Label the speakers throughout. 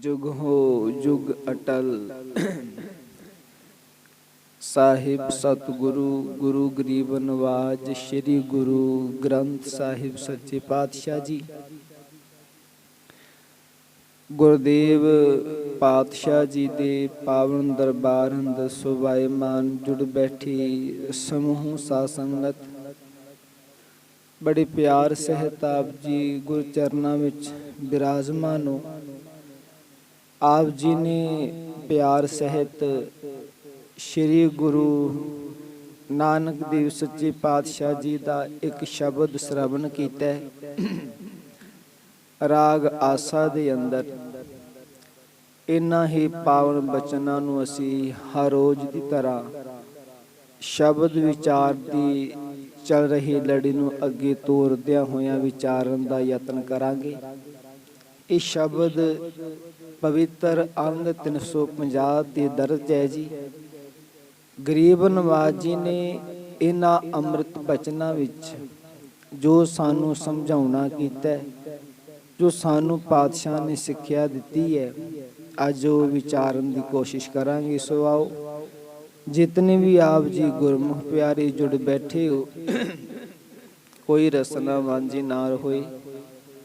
Speaker 1: ਜੁਗ ਹੋ, ਜੁਗ ਅਟਲ। ਸਾਹਿਬ ਸਤਿਗੁਰੂ, ਗੁਰੂ ਗਰੀਬ ਨਵਾਜ, ਸ੍ਰੀ ਗੁਰੂ ਗ੍ਰੰਥ ਸਾਹਿਬ ਸੱਚੇ ਪਾਤਸ਼ਾਹ ਜੀ। ਗੁਰਦੇਵ ਪਾਤਸ਼ਾਹ ਜੀ ਦੇ ਪਾਵਨ ਦਰਬਾਰ ਅੰਦਰ ਸੁਭਾਇਮਾਨ ਜੁੜ ਬੈਠੀ ਸਮੂਹ ਸਾਧ ਸੰਗਤ ਬੜੇ ਪਿਆਰ ਸਹਿਤ ਆਪ ਜੀ ਗੁਰ ਚਰਨਾਂ ਵਿੱਚ ਬਿਰਾਜਮਾਨ ਹੋ। ਆਪ ਜੀ ਨੇ ਪਿਆਰ ਸਹਿਤ ਸ੍ਰੀ ਗੁਰੂ ਨਾਨਕ ਦੇਵ ਸੱਚੇ ਪਾਤਸ਼ਾਹ ਜੀ ਦਾ ਇੱਕ ਸ਼ਬਦ ਸ਼ਰਵਣ ਕੀਤਾ ਰਾਗ ਆਸਾ ਦੇ ਅੰਦਰ ਇਨ੍ਹਾਂ ਹੀ ਪਾਵਨ ਬਚਨਾਂ ਨੂੰ ਅਸੀਂ ਹਰ ਰੋਜ਼ ਦੀ ਤਰ੍ਹਾਂ ਸ਼ਬਦ ਵਿਚਾਰ ਦੀ ਚੱਲ ਰਹੀ ਲੜੀ ਨੂੰ ਅੱਗੇ ਤੋਰਦਿਆਂ ਹੋਇਆਂ ਵਿਚਾਰਨ ਦਾ ਯਤਨ ਕਰਾਂਗੇ। ਇਹ ਸ਼ਬਦ ਪਵਿੱਤਰ ਅੰਗ 350 ਦੇ ਦਰਜ ਹੈ ਜੀ। ਗਰੀਬ ਨਵਾਜ ਜੀ ਨੇ ਇਹਨਾਂ ਅੰਮ੍ਰਿਤ ਬਚਨਾਂ ਵਿੱਚ ਜੋ ਸਾਨੂੰ ਸਮਝਾਉਣਾ ਕੀਤਾ ਜੋ ਸਾਨੂੰ ਪਾਤਸ਼ਾਹ ਨੇ ਸਿੱਖਿਆ ਦਿੱਤੀ ਹੈ, ਅੱਜ ਉਹ ਵਿਚਾਰਨ ਦੀ ਕੋਸ਼ਿਸ਼ ਕਰਾਂਗੇ। ਸੋ ਆਓ, ਜਿਤਨੇ ਵੀ ਆਪ ਜੀ ਗੁਰਮੁਖ ਪਿਆਰੇ ਜੁੜ ਬੈਠੇ ਹੋ, ਕੋਈ ਰਸਨਾ ਵਾਂਝੀ ਨਾ ਹੋਏ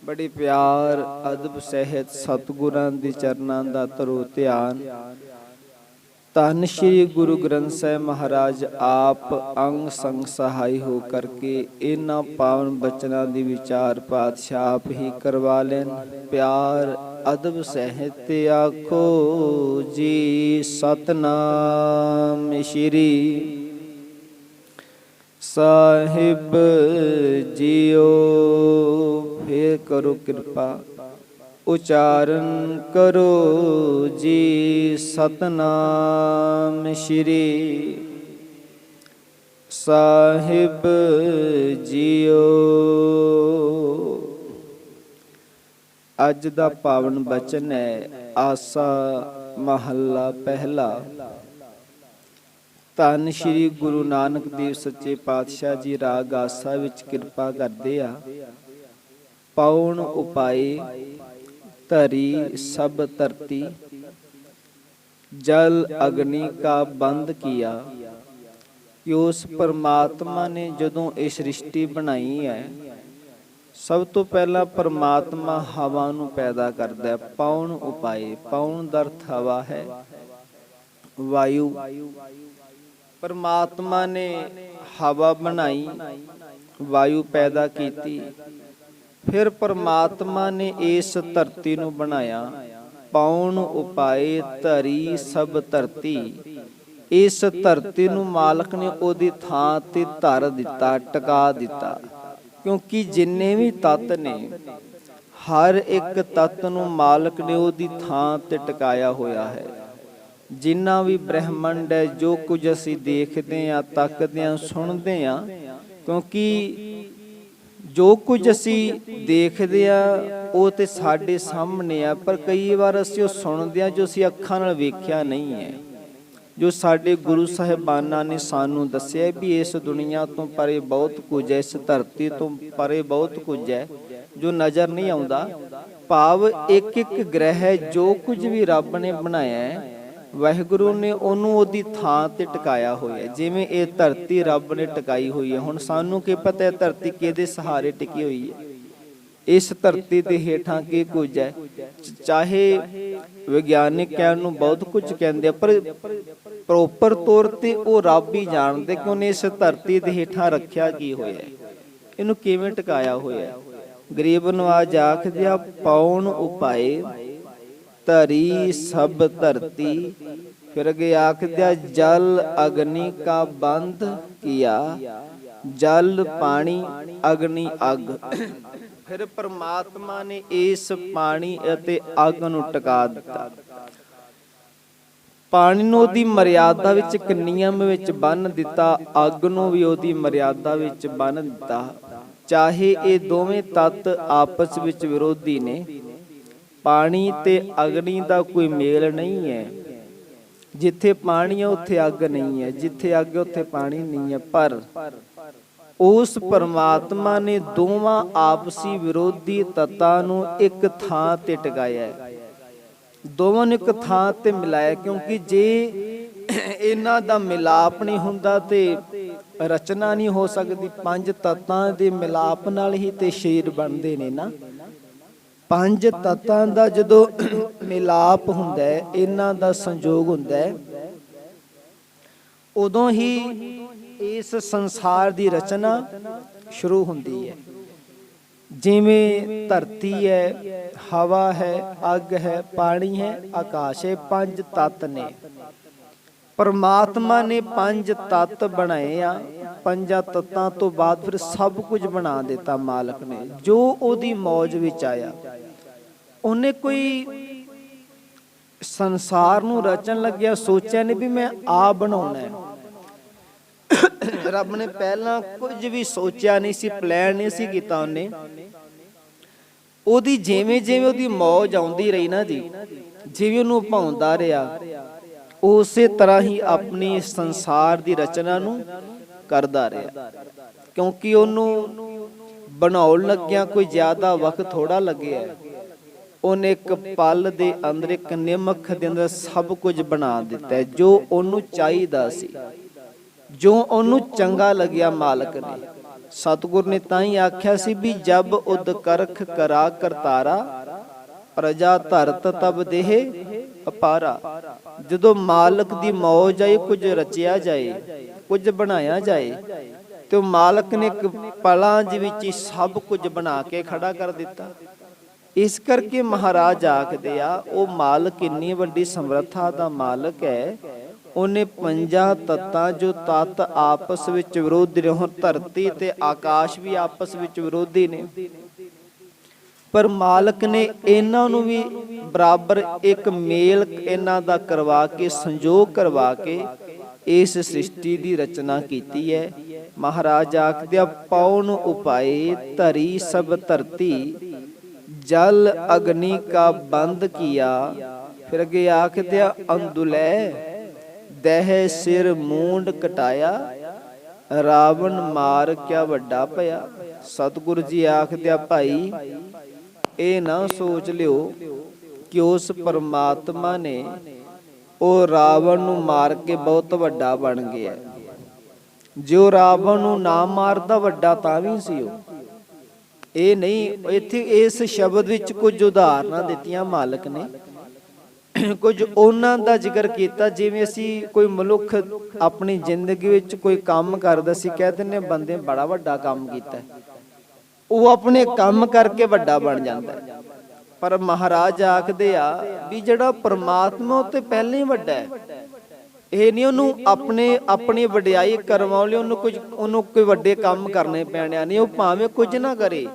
Speaker 1: ਬੜੇ ਪਿਆਰ, ਅਦਬ, ਸਹਿਤ ਸਤਿਗੁਰਾਂ ਦੇ ਚਰਨਾਂ ਦਾ ਧਰੋ ਧਿਆਨ। ਤਨ ਸ਼੍ਰੀ ਗੁਰੂ ਗ੍ਰੰਥ ਸਾਹਿਬ ਮਹਾਰਾਜ, ਆਪ ਅੰਗ ਸੰਗ ਸਹਾਈ ਹੋ ਕਰਕੇ ਇਹਨਾਂ ਪਾਵਨ ਬਚਨਾਂ ਦੀ ਵਿਚਾਰ ਪਾਤਸ਼ਾਹ ਆਪ ਹੀ ਕਰਵਾ ਲੈਣ। ਪਿਆਰ, ਅਦਬ, ਸਹਿਤ ਆਖੋ ਜੀ ਸਤਨਾਮ ਸ਼੍ਰੀ ਸਾਹਿਬ ਜੀਓ। ਫੇਰ ਕਰੋ ਕਿਰਪਾ, ਉਚਾਰਨ ਕਰੋ ਜੀ ਸਤਨਾਮ ਸ਼੍ਰੀ ਸਾਹਿਬ ਜੀਓ। ਅੱਜ ਦਾ ਪਾਵਨ ਬਚਨ ਹੈ ਆਸਾ ਮਹੱਲਾ ਪਹਿਲਾ। ਧੰਨ ਸ਼੍ਰੀ ਗੁਰੂ ਨਾਨਕ ਦੇਵ ਸੱਚੇ ਪਾਤਸ਼ਾਹ ਜੀ, ਰਾਗ ਆਸਾ ਵਿੱਚ ਕਿਰਪਾ ਕਰਦੇ ਆ। ਪਾਉਣ ਉਪਾਏ ਧਰੀ ਸਭ ਧਰਤੀ। ਜਲ ਅਗਨੀ ਕਾ ਬੰਦ ਕੀਆ। ਉਸ ਪਰਮਾਤਮਾ ਨੇ ਜਦੋਂ ਇਹ ਸ੍ਰਿਸ਼ਟੀ ਬਣਾਈ ਹੈ, ਸਭ ਤੋਂ ਪਹਿਲਾਂ ਪਰਮਾਤਮਾ ਹਵਾ ਨੂੰ ਪੈਦਾ ਕਰਦਾ ਹੈ। ਪੌਣ ਉਪਾਏ, ਪਾਉਣ ਦਾ ਅਰਥ ਹਵਾ ਹੈ। ਵਾਯੂ। ਪਰਮਾਤਮਾ ਨੇ ਹਵਾ ਬਣਾਈ, ਵਾਯੂ ਪੈਦਾ ਕੀਤੀ। ਫਿਰ ਪਰਮਾਤਮਾ ਨੇ ਇਸ ਧਰਤੀ ਨੂੰ ਬਣਾਇਆ। ਪਾਉਣ ਉਪਾਏ ਧਰੀ ਸਭ ਧਰਤੀ। ਇਸ ਧਰਤੀ ਨੂੰ ਮਾਲਕ ਨੇ ਉਹਦੀ ਥਾਂ ਤੇ ਧਰ ਦਿੱਤਾ, ਟਿਕਾ ਦਿੱਤਾ। ਕਿਉਂਕਿ ਜਿੰਨੇ ਵੀ ਤੱਤ ਨੇ, ਹਰ ਇੱਕ ਤੱਤ ਨੂੰ ਮਾਲਕ ਨੇ ਉਹਦੀ ਥਾਂ ਤੇ ਟਿਕਾਇਆ ਹੋਇਆ ਹੈ। ਜਿੰਨਾ ਵੀ ਬ੍ਰਹਿਮੰਡ ਹੈ, ਜੋ ਕੁਝ ਅਸੀਂ ਦੇਖਦੇ ਆ ਤੱਕਦੇ ਆ ਸੁਣਦੇ ਆ ਕਿਉਂਕਿ ਜੋ ਕੁਝ ਅਸੀਂ ਦੇਖਦੇ ਆ, ਉਹ ਤੇ ਸਾਡੇ ਸਾਹਮਣੇ ਆ, ਪਰ ਕਈ ਵਾਰ ਅਸੀਂ ਉਹ ਸੁਣਦੇ ਆ ਜੋ ਅਸੀਂ ਅੱਖਾਂ ਨਾਲ ਵੇਖਿਆ ਨਹੀਂ ਹੈ। ਜੋ ਸਾਡੇ ਗੁਰੂ ਸਾਹਿਬਾਨਾਂ ਨੇ ਸਾਨੂੰ ਦੱਸਿਆ ਵੀ ਇਸ ਦੁਨੀਆ ਤੋਂ ਪਰੇ ਬਹੁਤ ਕੁਝ ਹੈ, ਇਸ ਧਰਤੀ ਤੋਂ ਪਰੇ ਬਹੁਤ ਕੁਝ ਹੈ, ਜੋ ਨਜ਼ਰ ਨਹੀਂ ਆਉਂਦਾ। ਭਾਵ ਇੱਕ ਇੱਕ ਗ੍ਰਹਿ ਜੋ ਕੁਝ ਵੀ ਰੱਬ ਨੇ ਬਣਾਇਆ ਹੈ ਵਾਹਿਗੁਰੂ ਨੇ ਉਹਨੂੰ ਉਹਦੀ ਥਾਂ ਤੇ ਟਿਕਾਇਆ ਹੋਇਆ ਜਿਵੇਂ ਇਹ ਧਰਤੀ ਰੱਬ ਨੇ ਟਿਕਾਈ ਹੋਈ ਹੈ। ਹੁਣ ਸਾਨੂੰ ਕੀ ਪਤਾ ਹੈ ਧਰਤੀ ਕਿਹਦੇ ਸਹਾਰੇ ਟਿਕੀ ਹੋਈ ਹੈ? ਇਸ ਧਰਤੀ ਦੇ ਹੇਠਾਂ ਕੀ ਕੁਝ ਹੈ? ਚਾਹੇ ਵਿਗਿਆਨਿਕ ਕਹਿਣ ਨੂੰ ਬਹੁਤ ਕੁਝ ਕਹਿੰਦੇ ਆ, ਪਰ ਪ੍ਰੋਪਰ ਤੌਰ ਤੇ ਉਹ ਰੱਬ ਹੀ ਜਾਣਦੇ ਕਿ ਉਹਨੇ ਇਸ ਧਰਤੀ ਦੇ ਹੇਠਾਂ ਰੱਖਿਆ ਕੀ ਹੋਇਆ ਇਹਨੂੰ ਕਿਵੇਂ ਟਿਕਾਇਆ ਹੋਇਆ ਗਰੀਬ ਨਵਾਜ ਆਖਦਿਆ ਪਾਉਣ ਉਪਾਏ ਧਰੀ ਸਭ ਧਰਤੀ, ਫਿਰ ਅਗੇ ਆਖਦਿਆ, ਜਲ ਅਗਨੀ ਕਾ ਬੰਦ ਕੀਆ, ਜਲ ਪਾਣੀ ਅਗਨੀ ਅਗ। ਫਿਰ ਪਰਮਾਤਮਾ ਨੇ ਇਸ ਪਾਣੀ ਅਤੇ ਅੱਗ ਨੂੰ ਟਿਕਾ ਦਿੱਤਾ। ਪਾਣੀ ਨੂੰ ਉਹਦੀ ਮਰਿਆਦਾ ਵਿੱਚ ਇੱਕ ਨਿਯਮ ਵਿੱਚ ਬੰਨ ਦਿੱਤਾ, ਅੱਗ ਨੂੰ ਵੀ ਉਹਦੀ ਮਰਿਆਦਾ ਵਿੱਚ ਬੰਨ ਦਿੱਤਾ। ਚਾਹੇ ਇਹ ਦੋਵੇਂ ਤੱਤ ਆਪਸ ਵਿੱਚ ਵਿਰੋਧੀ ਨੇ ਪਾਣੀ ਤੇ ਅਗਨੀ ਦਾ ਕੋਈ ਮੇਲ ਨਹੀਂ ਹੈ। ਜਿੱਥੇ ਪਾਣੀ ਹੈ, ਉੱਥੇ ਅੱਗ ਨਹੀਂ ਹੈ। ਜਿੱਥੇ ਅੱਗ ਹੈ, ਉੱਥੇ ਪਾਣੀ ਨਹੀਂ ਹੈ। ਪਰ ਉਸ ਪਰਮਾਤਮਾ ਨੇ ਦੋਵਾਂ ਆਪਸੀ ਵਿਰੋਧੀ ਤੱਤਾਂ ਨੂੰ ਇੱਕ ਥਾਂ ਤੇ ਟਿਕਾਇਆ ਦੋਵਾਂ ਨੂੰ ਇੱਕ ਥਾਂ ਤੇ ਮਿਲਾਇਆ ਕਿਉਂਕਿ ਜੇ ਇਹਨਾਂ ਦਾ ਮਿਲਾਪ ਨਹੀਂ ਹੁੰਦਾ ਤੇ ਰਚਨਾ ਨਹੀਂ ਹੋ ਸਕਦੀ। ਪੰਜ ਤੱਤਾਂ ਦੇ ਮਿਲਾਪ ਨਾਲ ਹੀ ਤੇ ਸ਼ੇਰ ਬਣਦੇ ਨੇ ਨਾ। ਪੰਜ ਤੱਤਾਂ ਦਾ ਜਦੋਂ ਮਿਲਾਪ ਹੁੰਦਾ ਹੈ, ਇਹਨਾਂ ਦਾ ਸੰਯੋਗ ਹੁੰਦਾ ਹੈ, ਉਦੋਂ ਹੀ ਇਸ ਸੰਸਾਰ ਦੀ ਰਚਨਾ ਸ਼ੁਰੂ ਹੁੰਦੀ ਹੈ। ਜਿਵੇਂ ਧਰਤੀ ਹੈ, ਹਵਾ ਹੈ, ਅੱਗ ਹੈ, ਪਾਣੀ ਹੈ, ਆਕਾਸ਼ ਹੈ, ਪੰਜ ਤੱਤ ਨੇ। ਪਰਮਾਤਮਾ ਨੇ ਪੰਜ ਤੱਤ ਬਣਾਏ ਆ। ਪੰਜਾਂ ਤੱਤਾਂ ਤੋਂ ਬਾਅਦ ਫਿਰ ਸਭ ਕੁਝ ਬਣਾ ਦਿੱਤਾ ਮਾਲਕ ਨੇ, ਜੋ ਉਹਦੀ ਮੌਜ ਵਿੱਚ ਆਇਆ। ਉਹਨੇ ਕੋਈ ਸੰਸਾਰ ਨੂੰ ਰਚਣ ਲੱਗਿਆ, ਸੋਚਿਆ ਨਹੀਂ ਵੀ ਮੈਂ ਆ ਬਣਾਉਣਾ ਹੈ। ਰੱਬ ਨੇ ਪਹਿਲਾਂ ਕੁਝ ਵੀ ਸੋਚਿਆ ਨਹੀਂ ਸੀ ਪਲਾਨ ਨਹੀਂ ਸੀ ਕੀਤਾ ਉਹਨੇ। ਉਹਦੀ ਜਿਵੇਂ ਜਿਵੇਂ ਉਹਦੀ ਮੌਜ ਆਉਂਦੀ ਰਹੀ ਨਾ ਜੀ, ਜਿਵੇਂ ਉਹਨੂੰ ਭਾਉਂਦਾ ਰਿਹਾ, ਉਸੇ ਤਰ੍ਹਾਂ ਹੀ ਆਪਣੀ ਸੰਸਾਰ ਦੀ ਰਚਨਾ ਨੂੰ ਕਰਦਾ ਰਿਹਾ। ਕਿਉਂਕਿ ਉਹਨੂੰ ਬਣਾਉਣ ਲੱਗਿਆ ਕੋਈ ਜ਼ਿਆਦਾ ਵਕਤ ਥੋੜਾ ਲੱਗਿਆ। ਉਹਨੇ ਇੱਕ ਪਲ ਦੇ ਅੰਦਰ ਇੱਕ ਨਿਮਖ ਦੇ ਅੰਦਰ ਸਭ ਕੁਝ ਬਣਾ ਦਿੱਤਾ ਜੋ ਉਹਨੂੰ ਚਾਹੀਦਾ ਸੀ। ਜੋ ਉਹਨੂੰ ਚੰਗਾ ਲੱਗਿਆ ਮਾਲਕ ਨੇ। ਸਤਿਗੁਰ ਨੇ ਤਾਂ ਹੀ ਆਖਿਆ ਸੀ ਵੀ ਜਬ ਉਦ ਕਰਖ ਕਰਾ ਕਰਤਾਰਾ, ਪ੍ਰਜਾ ਧਰਤ ਤਬ ਦੇਹ ਅਪਾਰਾ। ਜਦੋਂ ਮਾਲਕ ਦੀ ਮੌਜ ਆਈ, ਕੁਝ ਰਚਿਆ ਜਾਏ, ਕੁਝ ਬਣਾਇਆ ਜਾਏ, ਤੇ ਮਾਲਕ ਨੇ ਇੱਕ ਪਲਾਂ ਦੇ ਵਿੱਚ ਹੀ ਸਭ ਕੁਝ ਬਣਾ ਕੇ ਖੜਾ ਕਰ ਦਿੱਤਾ। ਇਸ ਕਰਕੇ ਮਹਾਰਾਜ ਆਖਦੇ ਆ, ਉਹ ਮਾਲਕ ਇੰਨੀ ਵੱਡੀ ਸਮਰੱਥਾ ਦਾ ਮਾਲਕ ਹੈ, ਉਹਨੇ ਪੰਜਾਂ ਤੱਤਾਂ ਜੋ ਤੱਤ ਆਪਸ ਵਿੱਚ ਵਿਰੋਧੀ ਨੇ ਧਰਤੀ ਤੇ ਆਕਾਸ਼ ਵੀ ਆਪਸ ਵਿੱਚ ਵਿਰੋਧੀ ਨੇ। ਪਰ ਮਾਲਕ ਨੇ ਇਹਨਾਂ ਨੂੰ ਵੀ ਬਰਾਬਰ ਇੱਕ ਮੇਲ ਇਹਨਾਂ ਦਾ ਕਰਵਾ ਕੇ, ਸੰਜੋਗ ਕਰਵਾ ਕੇ ਇਸ ਸ੍ਰਿਸ਼ਟੀ ਦੀ ਰਚਨਾ ਕੀਤੀ ਹੈ। ਮਹਾਰਾਜ ਆਖਦੇ ਆ ਪੌਣ ਉਪਾਏ ਧਰੀ ਸਭ ਧਰਤੀ ਜਲ ਅਗਨੀ ਕਾ ਬੰਦ ਕੀਆ, ਫਿਰ ਅੱਗੇ ਆਖਦੇ ਆ ਦਹਿ ਸਿਰ ਮੂੰਡ ਕਟਾਇਆ, ਰਾਵਣ ਮਾਰ ਕਿਆ ਵੱਡਾ ਭਇਆ। ਸਤਿਗੁਰੂ ਜੀ ਆਖਦੇ ਆ ਭਾਈ, ਇਹ ਨਾ ਸੋਚ ਲਿਓ ਕਿ ਉਸ ਪਰਮਾਤਮਾ ਨੇ ਉਹ ਰਾਵਣ ਨੂੰ ਮਾਰ ਕੇ ਬਹੁਤ ਵੱਡਾ ਬਣ ਗਿਆ। ਜੋ ਰਾਵਣ ਨੂੰ ਨਾ ਮਾਰਦਾ, ਵੱਡਾ ਤਾਂ ਵੀ ਸੀ ਉਹ। ਇਹ ਨਹੀਂ ਇੱਥੇ ਇਸ ਸ਼ਬਦ ਵਿੱਚ ਕੁਝ ਉਦਾਹਰਨਾਂ ਦਿੱਤੀਆਂ ਮਾਲਕ ਨੇ। ਕੁਝ ਉਹਨਾਂ ਦਾ ਜ਼ਿਕਰ ਕੀਤਾ, ਜਿਵੇਂ ਅਸੀਂ ਕੋਈ ਮਨੁੱਖ ਆਪਣੀ ਜ਼ਿੰਦਗੀ ਵਿੱਚ ਕੋਈ ਕੰਮ ਕਰਦਾ ਸੀ, ਕਹਿ ਦਿੰਦੇ ਬੰਦੇ ਬੜਾ ਵੱਡਾ ਕੰਮ ਕੀਤਾ। ਉਹ ਆਪਣੇ ਕੰਮ ਕਰਕੇ ਵੱਡਾ ਬਣ ਜਾਂਦਾ। ਪਰ ਮਹਾਰਾਜ ਆਖਦੇ ਆ ਵੀ ਜਿਹੜਾ ਪਰਮਾਤਮਾ ਉਹ ਤੇ ਪਹਿਲਾਂ ਹੀ ਵੱਡਾ ਹੈ। ਇਹ ਨਹੀਂ ਉਹਨੂੰ ਆਪਣੇ, ਆਪਣੀ ਵਡਿਆਈ ਕਰਵਾਉਣ ਲਈ ਉਹਨੂੰ ਕੁਝ, ਉਹਨੂੰ ਕੋਈ ਵੱਡੇ ਕੰਮ ਕਰਨੇ ਪੈਣਿਆ ਨਹੀਂ, ਉਹ ਭਾਵੇਂ ਕੁਝ ਨਾ ਕਰੇ,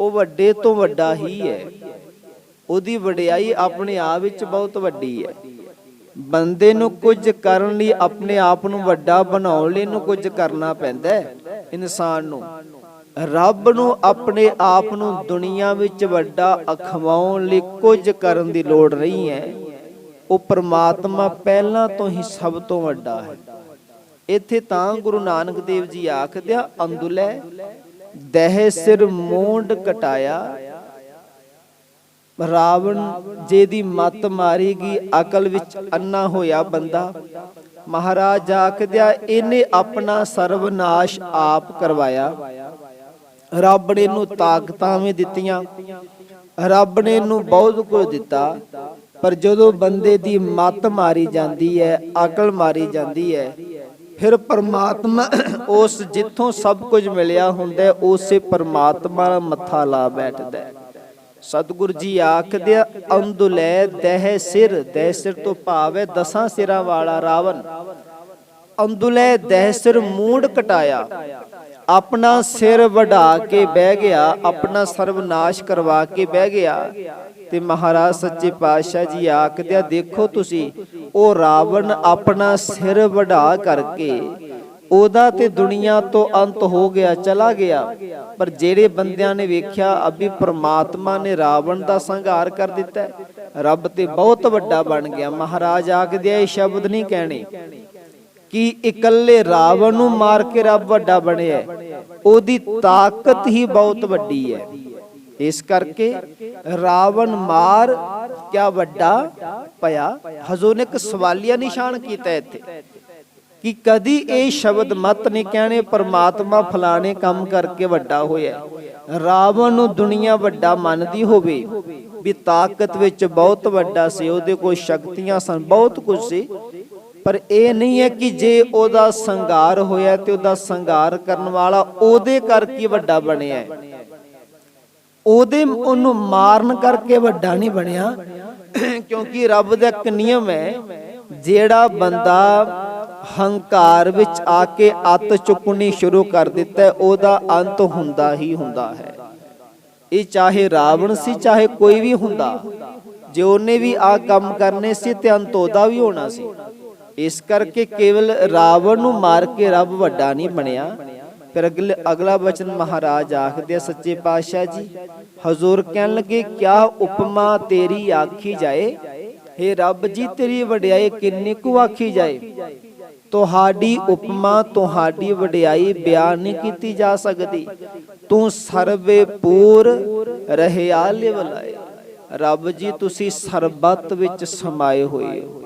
Speaker 1: ਉਹ ਵੱਡੇ ਤੋਂ ਵੱਡਾ ਹੀ ਹੈ। ਉਹਦੀ ਵਡਿਆਈ ਆਪਣੇ ਆਪ ਵਿੱਚ ਬਹੁਤ ਵੱਡੀ ਹੈ। ਬੰਦੇ ਨੂੰ ਕੁਝ ਕਰਨ ਲਈ ਆਪਣੇ ਆਪ ਨੂੰ ਵੱਡਾ ਬਣਾਉਣ ਲਈ ਨੂੰ ਕੁਝ ਕਰਨਾ ਪੈਂਦਾ ਹੈ ਇਨਸਾਨ ਨੂੰ। ਰੱਬ ਨੂੰ ਆਪਣੇ ਆਪ ਨੂੰ ਦੁਨੀਆ ਵਿੱਚ ਵੱਡਾ ਅਖਵਾਉਣ ਲਈ ਕੁਝ ਕਰਨ ਦੀ ਲੋੜ ਨਹੀਂ ਹੈ। ਉਹ ਪ੍ਰਮਾਤਮਾ ਪਹਿਲਾਂ ਤੋਂ ਹੀ ਸਭ ਤੋਂ ਵੱਡਾ ਹੈ। ਇੱਥੇ ਤਾਂ ਗੁਰੂ ਨਾਨਕ ਦੇਵ ਜੀ ਆਖਦੇ ਅੰਦੁਲੇ, ਦਹਿ ਸਿਰ ਮੋਂਡ ਕਟਾਇਆ, ਰਾਵਣ ਜੇ ਦੀ ਮਤ ਮਾਰੀਗੀ, ਅਕਲ ਵਿੱਚ ਅੰਨਾ ਹੋਇਆ ਬੰਦਾ। ਮਹਾਰਾਜ ਆਖਦਿਆ ਇਹਨੇ ਆਪਣਾ ਸਰਵਨਾਸ਼ ਆਪ ਕਰਵਾਇਆ। ਰੱਬ ਨੇ ਇਹਨੂੰ ਤਾਕਤਾਂ ਵੀ ਦਿੱਤੀਆਂ। ਰੱਬ ਨੇ ਇਹਨੂੰ ਬਹੁਤ ਕੁਝ ਦਿੱਤਾ। ਪਰ ਜਦੋਂ ਬੰਦੇ ਦੀ ਮਤ ਮਾਰੀ ਜਾਂਦੀ ਹੈ, ਅਕਲ ਮਾਰੀ ਜਾਂਦੀ ਹੈ, ਫਿਰ ਪਰਮਾਤਮਾ ਉਸ ਜਿੱਥੋਂ ਸਭ ਕੁਝ ਮਿਲਿਆ ਹੁੰਦਾ ਉਸੇ ਪਰਮਾਤਮਾ ਨਾਲ ਮੱਥਾ ਲਾ ਬੈਠਦਾ ਹੈ। ਸਤਿਗੁਰ ਜੀ ਆਖਦੇ ਅੰਦੁਲੈ ਦਹਿ ਸਿਰ ਦਹਿ ਸਿਰ ਤੋਂ ਭਾਵ ਹੈ ਦਸਾਂ ਸਿਰਾਂ ਵਾਲਾ ਰਾਵਣ। ਅੰਦੁਲੈ ਦਹਿ ਸਿਰ ਮੂੰਡ ਕਟਾਇਆ, ਆਪਣਾ ਸਿਰ ਵਢਾ ਕੇ ਬਹਿ ਗਿਆ, ਆਪਣਾ ਸਰਵਨਾਸ਼ ਕਰਵਾ ਕੇ ਬਹਿ ਗਿਆ। ਤੇ ਮਹਾਰਾਜ ਸੱਚੇ ਪਾਤਸ਼ਾਹ ਜੀ ਆਖਦੇ ਦੇਖੋ ਤੁਸੀਂ, ਉਹ ਰਾਵਣ ਆਪਣਾ ਸਿਰ ਵਢਾ ਕਰਕੇ ਉਹਦਾ ਤੇ ਦੁਨੀਆ ਤੋਂ ਅੰਤ ਹੋ ਗਿਆ, ਚਲਾ ਗਿਆ। ਪਰ ਜਿਹੜੇ ਬੰਦਿਆਂ ਨੇ ਵੇਖਿਆ, ਅਭੀ ਪ੍ਰਮਾਤਮਾ ਨੇ ਰਾਵਣ ਦਾ ਸੰਘਾਰ ਕਰ ਦਿੱਤਾ ਰੱਬ ਤੇ ਬਹੁਤ ਵੱਡਾ ਬਣ ਗਿਆ। ਮਹਾਰਾਜ ਆਖਦੇ ਇਹ ਸ਼ਬਦ ਨਹੀਂ ਕਹਿਣੇ ਕਿ ਇਕੱਲੇ ਰਾਵਣ ਨੂੰ ਮਾਰ ਕੇ ਰੱਬ ਵੱਡਾ ਬਣਿਆ ਉਹਦੀ ਤਾਕਤ ਹੀ ਬਹੁਤ ਵੱਡੀ ਹੈ। ਇਸ ਕਰਕੇ ਰਾਵਣ ਮਾਰ ਕਿਆ ਵੱਡਾ ਪਿਆ। ਹਜ਼ੂਰ ਨੇ ਇੱਕ ਸਵਾਲੀਆ ਨਿਸ਼ਾਨ ਕੀਤਾ ਇੱਥੇ ਕਿ ਕਦੀ ਇਹ ਸ਼ਬਦ ਮਤ ਨਹੀਂ ਕਹਿਣੇ, ਪਰਮਾਤਮਾ ਫਲਾਣੇ ਕੰਮ ਕਰਕੇ ਵੱਡਾ ਹੋਇਆ। ਰਾਵਣ ਨੂੰ ਦੁਨੀਆ ਵੱਡਾ ਮੰਨਦੀ ਹੋਵੇ, ਵੀ ਤਾਕਤ ਵਿੱਚ ਬਹੁਤ ਵੱਡਾ ਸੀ, ਉਹਦੇ ਕੋਲ ਸ਼ਕਤੀਆਂ ਸਨ, ਬਹੁਤ ਕੁਝ ਸੀ। ਪਰ ਇਹ ਨਹੀਂ ਹੈ ਕਿ ਜੇ ਉਹਦਾ ਸੰਗਾਰ ਹੋਇਆ ਤੇ ਉਹਦਾ ਸੰਘਾਰ ਕਰਨ ਵਾਲਾ ਉਹਦੇ ਕਰਕੇ ਵੱਡਾ ਬਣਿਆ। ਹੈ ਉਹਦੇ ਉਹਨੂੰ ਮਾਰਨ ਕਰਕੇ ਵੱਡਾ ਨਹੀਂ ਬਣਿਆ। ਕਿਉਂਕਿ ਰੱਬ ਦਾ ਇੱਕ ਨਿਯਮ ਹੈ, ਜਿਹੜਾ ਬੰਦਾ ਹੰਕਾਰ ਵਿੱਚ ਆ ਕੇ ਅੱਤ ਚੁੱਕਣੀ ਸ਼ੁਰੂ ਕਰ ਦਿੱਤਾ ਉਹਦਾ ਅੰਤ ਹੁੰਦਾ ਹੀ ਹੁੰਦਾ ਹੈ। ਇਹ ਚਾਹੇ ਰਾਵਣ ਸੀ, ਚਾਹੇ ਕੋਈ ਵੀ ਹੁੰਦਾ, ਜੇ ਉਹਨੇ ਵੀ ਆ ਕੰਮ ਕਰਨੇ ਸੀ ਤੇ ਅੰਤ ਉਹਦਾ ਵੀ ਹੋਣਾ ਸੀ। ਇਸ ਕਰਕੇ ਕੇਵਲ ਰਾਵਣ ਨੂੰ ਮਾਰ ਕੇ ਰੱਬ ਵੱਡਾ ਨਹੀਂ ਬਣਿਆ। ਫਿਰ ਅਗਲੇ, ਅਗਲਾ ਬਚਨ ਮਹਾਰਾਜ ਆਖਦੇ ਸੱਚੇ ਪਾਤਸ਼ਾਹ ਜੀ, ਹਜ਼ੂਰ ਕਹਿਣ ਲੱਗੇ, ਕਿਆ ਉਪਮਾ ਤੇਰੀ ਆਖੀ ਜਾਏ? हे ਰੱਬ ਜੀ, ਤੇਰੀ ਵਡਿਆਈ ਕਿੰਨੀ ਕੁ ਆਖੀ ਜਾਏ? ਤੁਹਾਡੀ ਉਪਮਾ, ਤੁਹਾਡੀ ਵਡਿਆਈ ਬਿਆਨ ਨਹੀਂ ਕੀਤੀ ਜਾ ਸਕਦੀ। ਤੂੰ ਸਰਵੇ ਪੂਰ ਰਹਿਆ ਲਿਵਲਾਏ। ਰੱਬ ਜੀ, ਤੁਸੀਂ ਸਰਬੱਤ ਵਿੱਚ ਸਮਾਏ ਹੋਏ ਹੋ।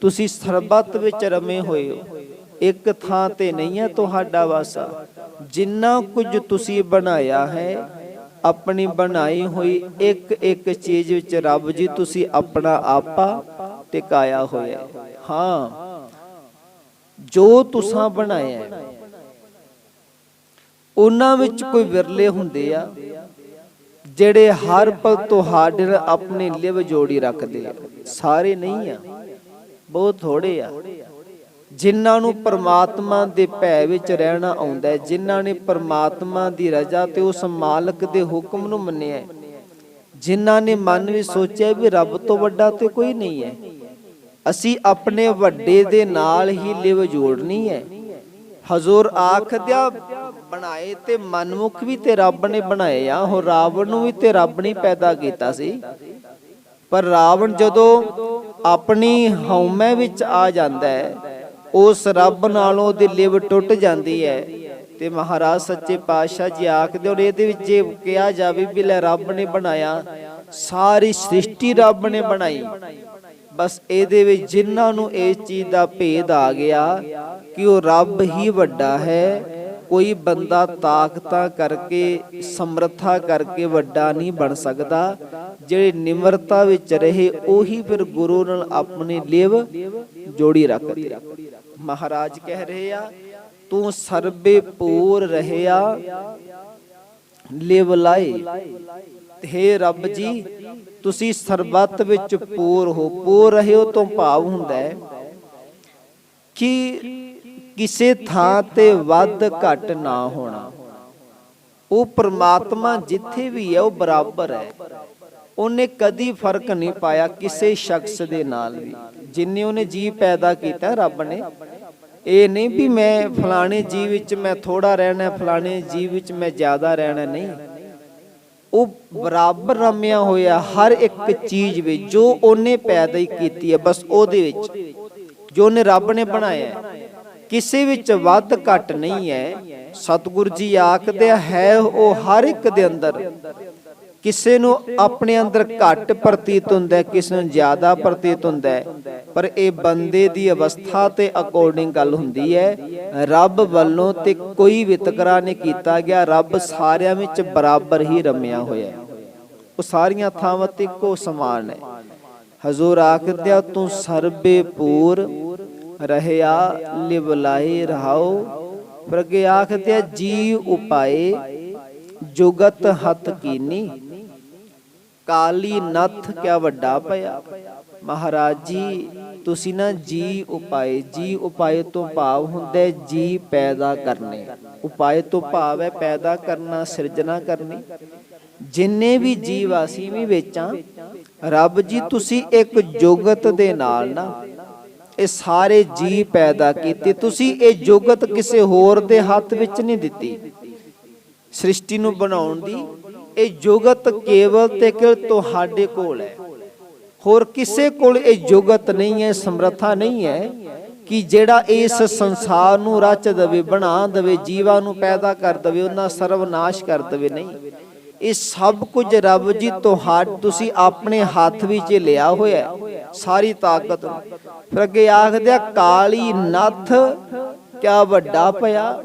Speaker 1: ਤੁਸੀਂ ਸਰਬੱਤ ਵਿੱਚ ਰਮੇ ਹੋਏ ਹੋ। ਇੱਕ ਥਾਂ ਤੇ ਨਹੀਂ ਹੈ ਤੁਹਾਡਾ ਵਾਸਾ। ਜਿੰਨਾ ਕੁਝ ਤੁਸੀਂ ਬਣਾਇਆ ਹੈ, ਆਪਣੀ ਬਣਾਈ ਹੋਈ ਇੱਕ ਇੱਕ ਚੀਜ਼ ਵਿੱਚ ਰੱਬ ਜੀ ਤੁਸੀਂ ਆਪਣਾ ਆਪਾ ਟਿਕਾਇਆ ਹੋਇਆ ਹਾਂ। ਜੋ ਤੁਸੀਂ ਬਣਾਇਆ ਉਹਨਾਂ ਵਿੱਚ ਕੋਈ ਵਿਰਲੇ ਹੁੰਦੇ ਆ, ਜਿਹੜੇ ਹਰ ਪਲ ਤੁਹਾਡੇ ਨਾਲ ਆਪਣੇ ਲਿਵ ਜੋੜੀ ਰੱਖਦੇ ਆ। ਸਾਰੇ ਨਹੀਂ ਆ, ਬਹੁਤ ਥੋੜੇ ਆ। ਜਿਨ੍ਹਾਂ ਨੂੰ ਪਰਮਾਤਮਾ ਦੇ ਭੈ ਵਿੱਚ ਰਹਿਣਾ ਆਉਂਦਾ ਹੈ, ਜਿਨ੍ਹਾਂ ਨੇ ਪਰਮਾਤਮਾ ਦੀ ਰਜ਼ਾ ਤੇ ਉਸ ਮਾਲਕ ਦੇ ਹੁਕਮ ਨੂੰ ਮੰਨਿਆ ਹੈ, ਜਿਨ੍ਹਾਂ ਨੇ ਮਨ ਵਿੱਚ ਸੋਚਿਆ ਵੀ ਰੱਬ ਤੋਂ ਵੱਡਾ ਤੇ ਕੋਈ ਨਹੀਂ ਹੈ। ਅਸੀਂ ਆਪਣੇ ਵੱਡੇ ਦੇ ਨਾਲ ਹੀ ਲਿਵ ਜੋੜਨੀ ਹੈ। ਹਜ਼ੂਰ ਆਖਦਿਆ ਬਣਾਏ ਤੇ ਮਨਮੁਖ ਵੀ ਤੇ ਰੱਬ ਨੇ ਬਣਾਏ ਆ ਉਹ ਰਾਵਣ ਨੂੰ ਵੀ ਤੇ ਰੱਬ ਨੇ ਪੈਦਾ ਕੀਤਾ ਸੀ। ਪਰ ਰਾਵਣ ਜਦੋਂ ਆਪਣੀ ਹਉਮੈ ਵਿੱਚ ਆ ਜਾਂਦਾ ਹੈ ਉਸ ਰੱਬ ਨਾਲੋਂ ਉਹਦੀ ਲਿਵ ਟੁੱਟ ਜਾਂਦੀ ਹੈ। ਤੇ ਮਹਾਰਾਜ ਸੱਚੇ ਪਾਤਸ਼ਾਹ ਜੀ ਆਖਦੇ ਔਰ ਇਹਦੇ ਵਿੱਚ ਜੇ ਕਿਹਾ ਜਾਵੇ ਵੀ ਲੈ ਰੱਬ ਨੇ ਬਣਾਇਆ, ਸਾਰੀ ਸ੍ਰਿਸ਼ਟੀ ਰੱਬ ਨੇ ਬਣਾਈ। ਬਸ ਇਹਦੇ ਵਿੱਚ ਜਿਨ੍ਹਾਂ ਨੂੰ ਇਸ ਚੀਜ਼ ਦਾ ਭੇਦ ਆ ਗਿਆ ਕਿ ਉਹ ਰੱਬ ਹੀ ਵੱਡਾ ਹੈ, ਕੋਈ ਬੰਦਾ ਤਾਕਤਾਂ ਕਰਕੇ, ਸਮਰੱਥਾ ਕਰਕੇ ਵੱਡਾ ਨਹੀਂ ਬਣ ਸਕਦਾ। ਜਿਹੜੇ ਨਿਮਰਤਾ ਵਿੱਚ ਰਹੇ, ਉਹੀ ਫਿਰ ਗੁਰੂ ਨਾਲ ਆਪਣੀ ਲਿਵ ਜੋੜੀ ਰੱਖਦੇ ਮਹਾਰਾਜ ਕਹਿ ਰਹੇ ਆ, ਤੂੰ ਸਰਬੇ ਪੂਰ ਰਹਿਆ, ਲਿਵ ਲਾਏ ਹੇ ਰੱਬ ਜੀ, ਤੁਸੀਂ ਸਰਬੱਤ ਵਿੱਚ ਪੂਰ ਹੋ, ਪੂਰ ਰਹਿਓ ਤੋਂ ਭਾਵ ਹੁੰਦਾ ਹੈ ਕਿ ਕਿਸੇ ਥਾਂ ਤੇ ਵੱਧ ਘਟ ਨਾ ਹੋਣਾ। ਉਹ ਪ੍ਰਮਾਤਮਾ ਜਿੱਥੇ ਵੀ ਹੈ, ਉਹ ਬਰਾਬਰ ਹੈ। ਉਹਨੇ ਕਦੀ ਫ਼ਰਕ ਨਹੀਂ ਪਾਇਆ ਕਿਸੇ ਸ਼ਖਸ ਦੇ ਨਾਲ ਵੀ। ਜਿੰਨੇ ਉਹਨੇ ਜੀ ਪੈਦਾ ਕੀਤਾ ਰੱਬ ਨੇ, ਇਹ ਨਹੀਂ ਵੀ ਮੈਂ ਫਲਾਣੇ ਜੀ ਵਿੱਚ ਮੈਂ ਥੋੜਾ ਰਹਿਣਾ, ਫਲਾਣੇ ਜੀ ਵਿੱਚ ਮੈਂ ਜ਼ਿਆਦਾ ਰਹਿਣਾ, ਨਹੀਂ। ਉਹ ਬਰਾਬਰ ਰਮਿਆ ਹੋਇਆ ਹਰ ਇੱਕ ਚੀਜ਼ ਵਿੱਚ, ਜੋ ਉਹਨੇ ਪੈਦਾ ਹੀ ਕੀਤੀ ਹੈ, ਬਸ ਉਹਦੇ ਵਿੱਚ, ਜੋ ਉਹਨੇ ਰੱਬ ਨੇ ਬਣਾਇਆ ਕਿਸੇ ਵਿੱਚ ਵੱਧ ਘਟ ਨਹੀਂ ਹੈ। ਸਤਿਗੁਰੂ ਜੀ ਆਖਦੇ ਹੈ ਉਹ ਹਰ ਇੱਕ ਦੇ ਅੰਦਰ। ਕਿਸੇ ਨੂੰ ਆਪਣੇ ਅੰਦਰ ਘੱਟ ਪ੍ਰਤੀਤ ਹੁੰਦਾ ਹੈ, ਕਿਸੇ ਨੂੰ ਜ਼ਿਆਦਾ ਪ੍ਰਤੀਤ ਹੁੰਦਾ ਹੈ। ਪਰ ਇਹ ਬੰਦੇ ਦੀ ਅਵਸਥਾ ਤੇ ਅਕੋਰਡਿੰਗ ਗੱਲ ਹੁੰਦੀ ਹੈ, ਰੱਬ ਵੱਲੋਂ ਤੇ ਕੋਈ ਵਿਤਕਰਾ ਨਹੀਂ ਕੀਤਾ ਗਿਆ, ਰੱਬ ਸਾਰਿਆਂ ਵਿੱਚ ਬਰਾਬਰ ਹੀ ਰਮਿਆ ਹੋਇਆ ਹੈ। ਉਹ ਸਾਰੀਆਂ ਥਾਵਾਂ ਤੇ ਇੱਕੋ ਸਮਾਨ ਹੈ। ਹਜ਼ੂਰ ਆਖਦਿਆ, ਤੂੰ ਸਰਬੇ ਪੂਰ, ਰਹਿਆ ਲਿਵਲਾਏ ਰਹਾਓ। ਫਿਰ ਆਖਦਿਆ ਜੀ ਉਪਾਏ, ਜੁਗਤ ਹੱਥ ਕੀਨੀ। ਕਾਲੀ ਨੱਥ ਕਿਆ ਵੱਡਾ ਪਿਆ ਮਹਾਰਾਜ ਜੀ, ਤੁਸੀਂ ਨਾ ਜੀ ਉਪਾਏ ਜੀ ਉਪਾਏ ਤੋਂ ਭਾਵ ਹੁੰਦਾ ਜੀ ਪੈਦਾ ਕਰਨੇ। ਉਪਾਏ ਤੋਂ ਭਾਵ ਹੈ ਪੈਦਾ ਕਰਨਾ, ਸਿਰਜਣਾ ਕਰਨੀ। ਜਿੰਨੇ ਵੀ ਜੀਵ ਅਸੀਂ ਵੀ ਵੇਚਾਂ, ਰੱਬ ਜੀ ਤੁਸੀਂ ਇੱਕ ਜੁਗਤ ਦੇ ਨਾਲ ਨਾ ਇਹ ਸਾਰੇ ਜੀ ਪੈਦਾ ਕੀਤੇ। ਤੁਸੀਂ ਇਹ ਜੁਗਤ ਕਿਸੇ ਹੋਰ ਦੇ ਹੱਥ ਵਿੱਚ ਨਹੀਂ ਦਿੱਤੀ। ਸ੍ਰਿਸ਼ਟੀ ਨੂੰ ਬਣਾਉਣ ਦੀ ਇਹ ਜੁਗਤ ਕੇਵਲ ਤੇ ਕੇਵਲ ਤੁਹਾਡੇ ਕੋਲ ਹੈ। ਹੋਰ ਕਿਸੇ ਕੋਲ ਇਹ ਜੁਗਤ ਨਹੀਂ ਹੈ, ਸਮਰੱਥਾ ਨਹੀਂ ਹੈ ਕਿ ਜਿਹੜਾ ਇਸ ਸੰਸਾਰ ਨੂੰ ਰਚ ਦਵੇ, ਬਣਾ ਦਵੇ, ਜੀਵਾਂ ਨੂੰ ਪੈਦਾ ਕਰ ਦਵੇ, ਉਹਨਾਂ ਸਰਵਨਾਸ਼ ਕਰ ਦਵੇ, ਨਹੀਂ। ਇਹ ਸਭ ਕੁਝ ਰੱਬ ਜੀ ਤੁਹਾਡ ਤੁਸੀਂ ਆਪਣੇ ਹੱਥ ਵਿੱਚ ਲਿਆ ਹੋਇਆ ਸਾਰੀ ਤਾਕਤ ਨੂੰ। ਫਿਰ ਅੱਗੇ ਆਖਦੇ ਕਾਲੀ ਨੱਥ ਕਿਆ ਵੱਡਾ ਪਿਆ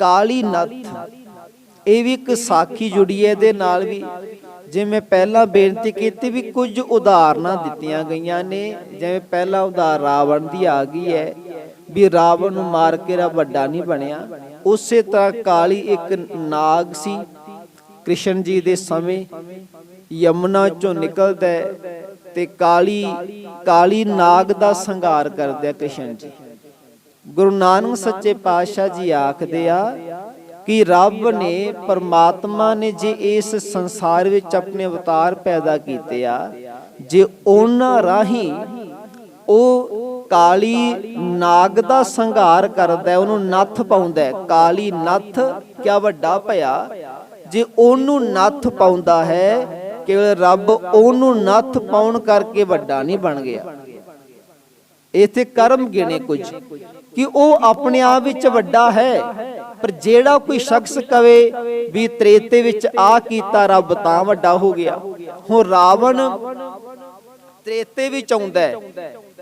Speaker 1: ਕਾਲੀ ਨੱਥ। ਇਹ ਵੀ ਇੱਕ ਸਾਖੀ ਜੁੜੀ ਹੈ ਇਹਦੇ ਨਾਲ ਵੀ ਜਿਵੇਂ ਪਹਿਲਾਂ ਬੇਨਤੀ ਕੀਤੀ ਵੀ ਕੁਝ ਉਦਾਹਰਨਾਂ ਦਿੱਤੀਆਂ ਗਈਆਂ ਨੇ ਜਿਵੇਂ ਪਹਿਲਾ ਉਦਾਹਰ ਰਾਵਣ ਦੀ ਆ ਗਈ ਹੈ ਵੀ ਰਾਵਣ ਨੂੰ ਮਾਰ ਕੇ ਰਾ ਵੱਡਾ ਨਹੀਂ ਬਣਿਆ। ਉਸੇ ਤਰ੍ਹਾਂ ਕਾਲੀ ਇੱਕ ਨਾਗ ਸੀ ਕ੍ਰਿਸ਼ਨ ਜੀ ਦੇ ਸਮੇਂ ਯਮੁਨਾ ਚੋਂ ਨਿਕਲਦਾ ਤੇ ਕਾਲੀ ਕਾਲੀ ਨਾਗ ਦਾ ਸੰਘਾਰ ਕਰਦੇ ਆ ਕ੍ਰਿਸ਼ਨ ਜੀ। ਗੁਰੂ ਨਾਨਕ ਸੱਚੇ ਪਾਤਸ਼ਾਹ ਜੀ ਆਖਦੇ ਆ ਕਿ ਰੱਬ ਨੇ ਪਰਮਾਤਮਾ ਨੇ ਜੇ ਇਸ ਸੰਸਾਰ ਵਿੱਚ ਆਪਣੇ ਅਵਤਾਰ ਪੈਦਾ ਕੀਤੇ ਆ, ਜੇ ਉਹਨਾਂ ਰਾਹੀਂ ਉਹ ਕਾਲੀ ਨਾਗ ਦਾ ਸੰਘਾਰ ਕਰਦਾ ਉਹਨੂੰ ਨੱਥ ਪਾਉਂਦਾ ਕਾਲੀ ਨੱਥ ਕਿਆ ਵੱਡਾ ਭਇਆ? ਜੇ ਉਹਨੂੰ ਨੱਥ ਪਾਉਂਦਾ ਹੈ, ਕੇਵਲ ਰੱਬ ਉਹਨੂੰ ਨੱਥ ਪਾਉਣ ਕਰਕੇ ਵੱਡਾ ਨਹੀਂ ਬਣ ਗਿਆ। ਇਥੇ ਕਰਮ ਗਿਣੇ ਕੁਝ, ਕਿ ਉਹ ਆਪਣੇ ਆਪ ਵਿੱਚ ਵੱਡਾ ਹੈ। ਪਰ ਜਿਹੜਾ ਕੋਈ ਸ਼ਖਸ ਕਵੇ ਵੀ ਤ੍ਰੇਤੇ ਵਿੱਚ ਆ ਕੀਤਾ, ਰੱਬ ਤਾਂ ਵੱਡਾ ਹੋ ਗਿਆ। ਹੁਣ ਰਾਵਣ ਤ੍ਰੇਤੇ ਵਿੱਚ ਆਉਂਦਾ ਹੈ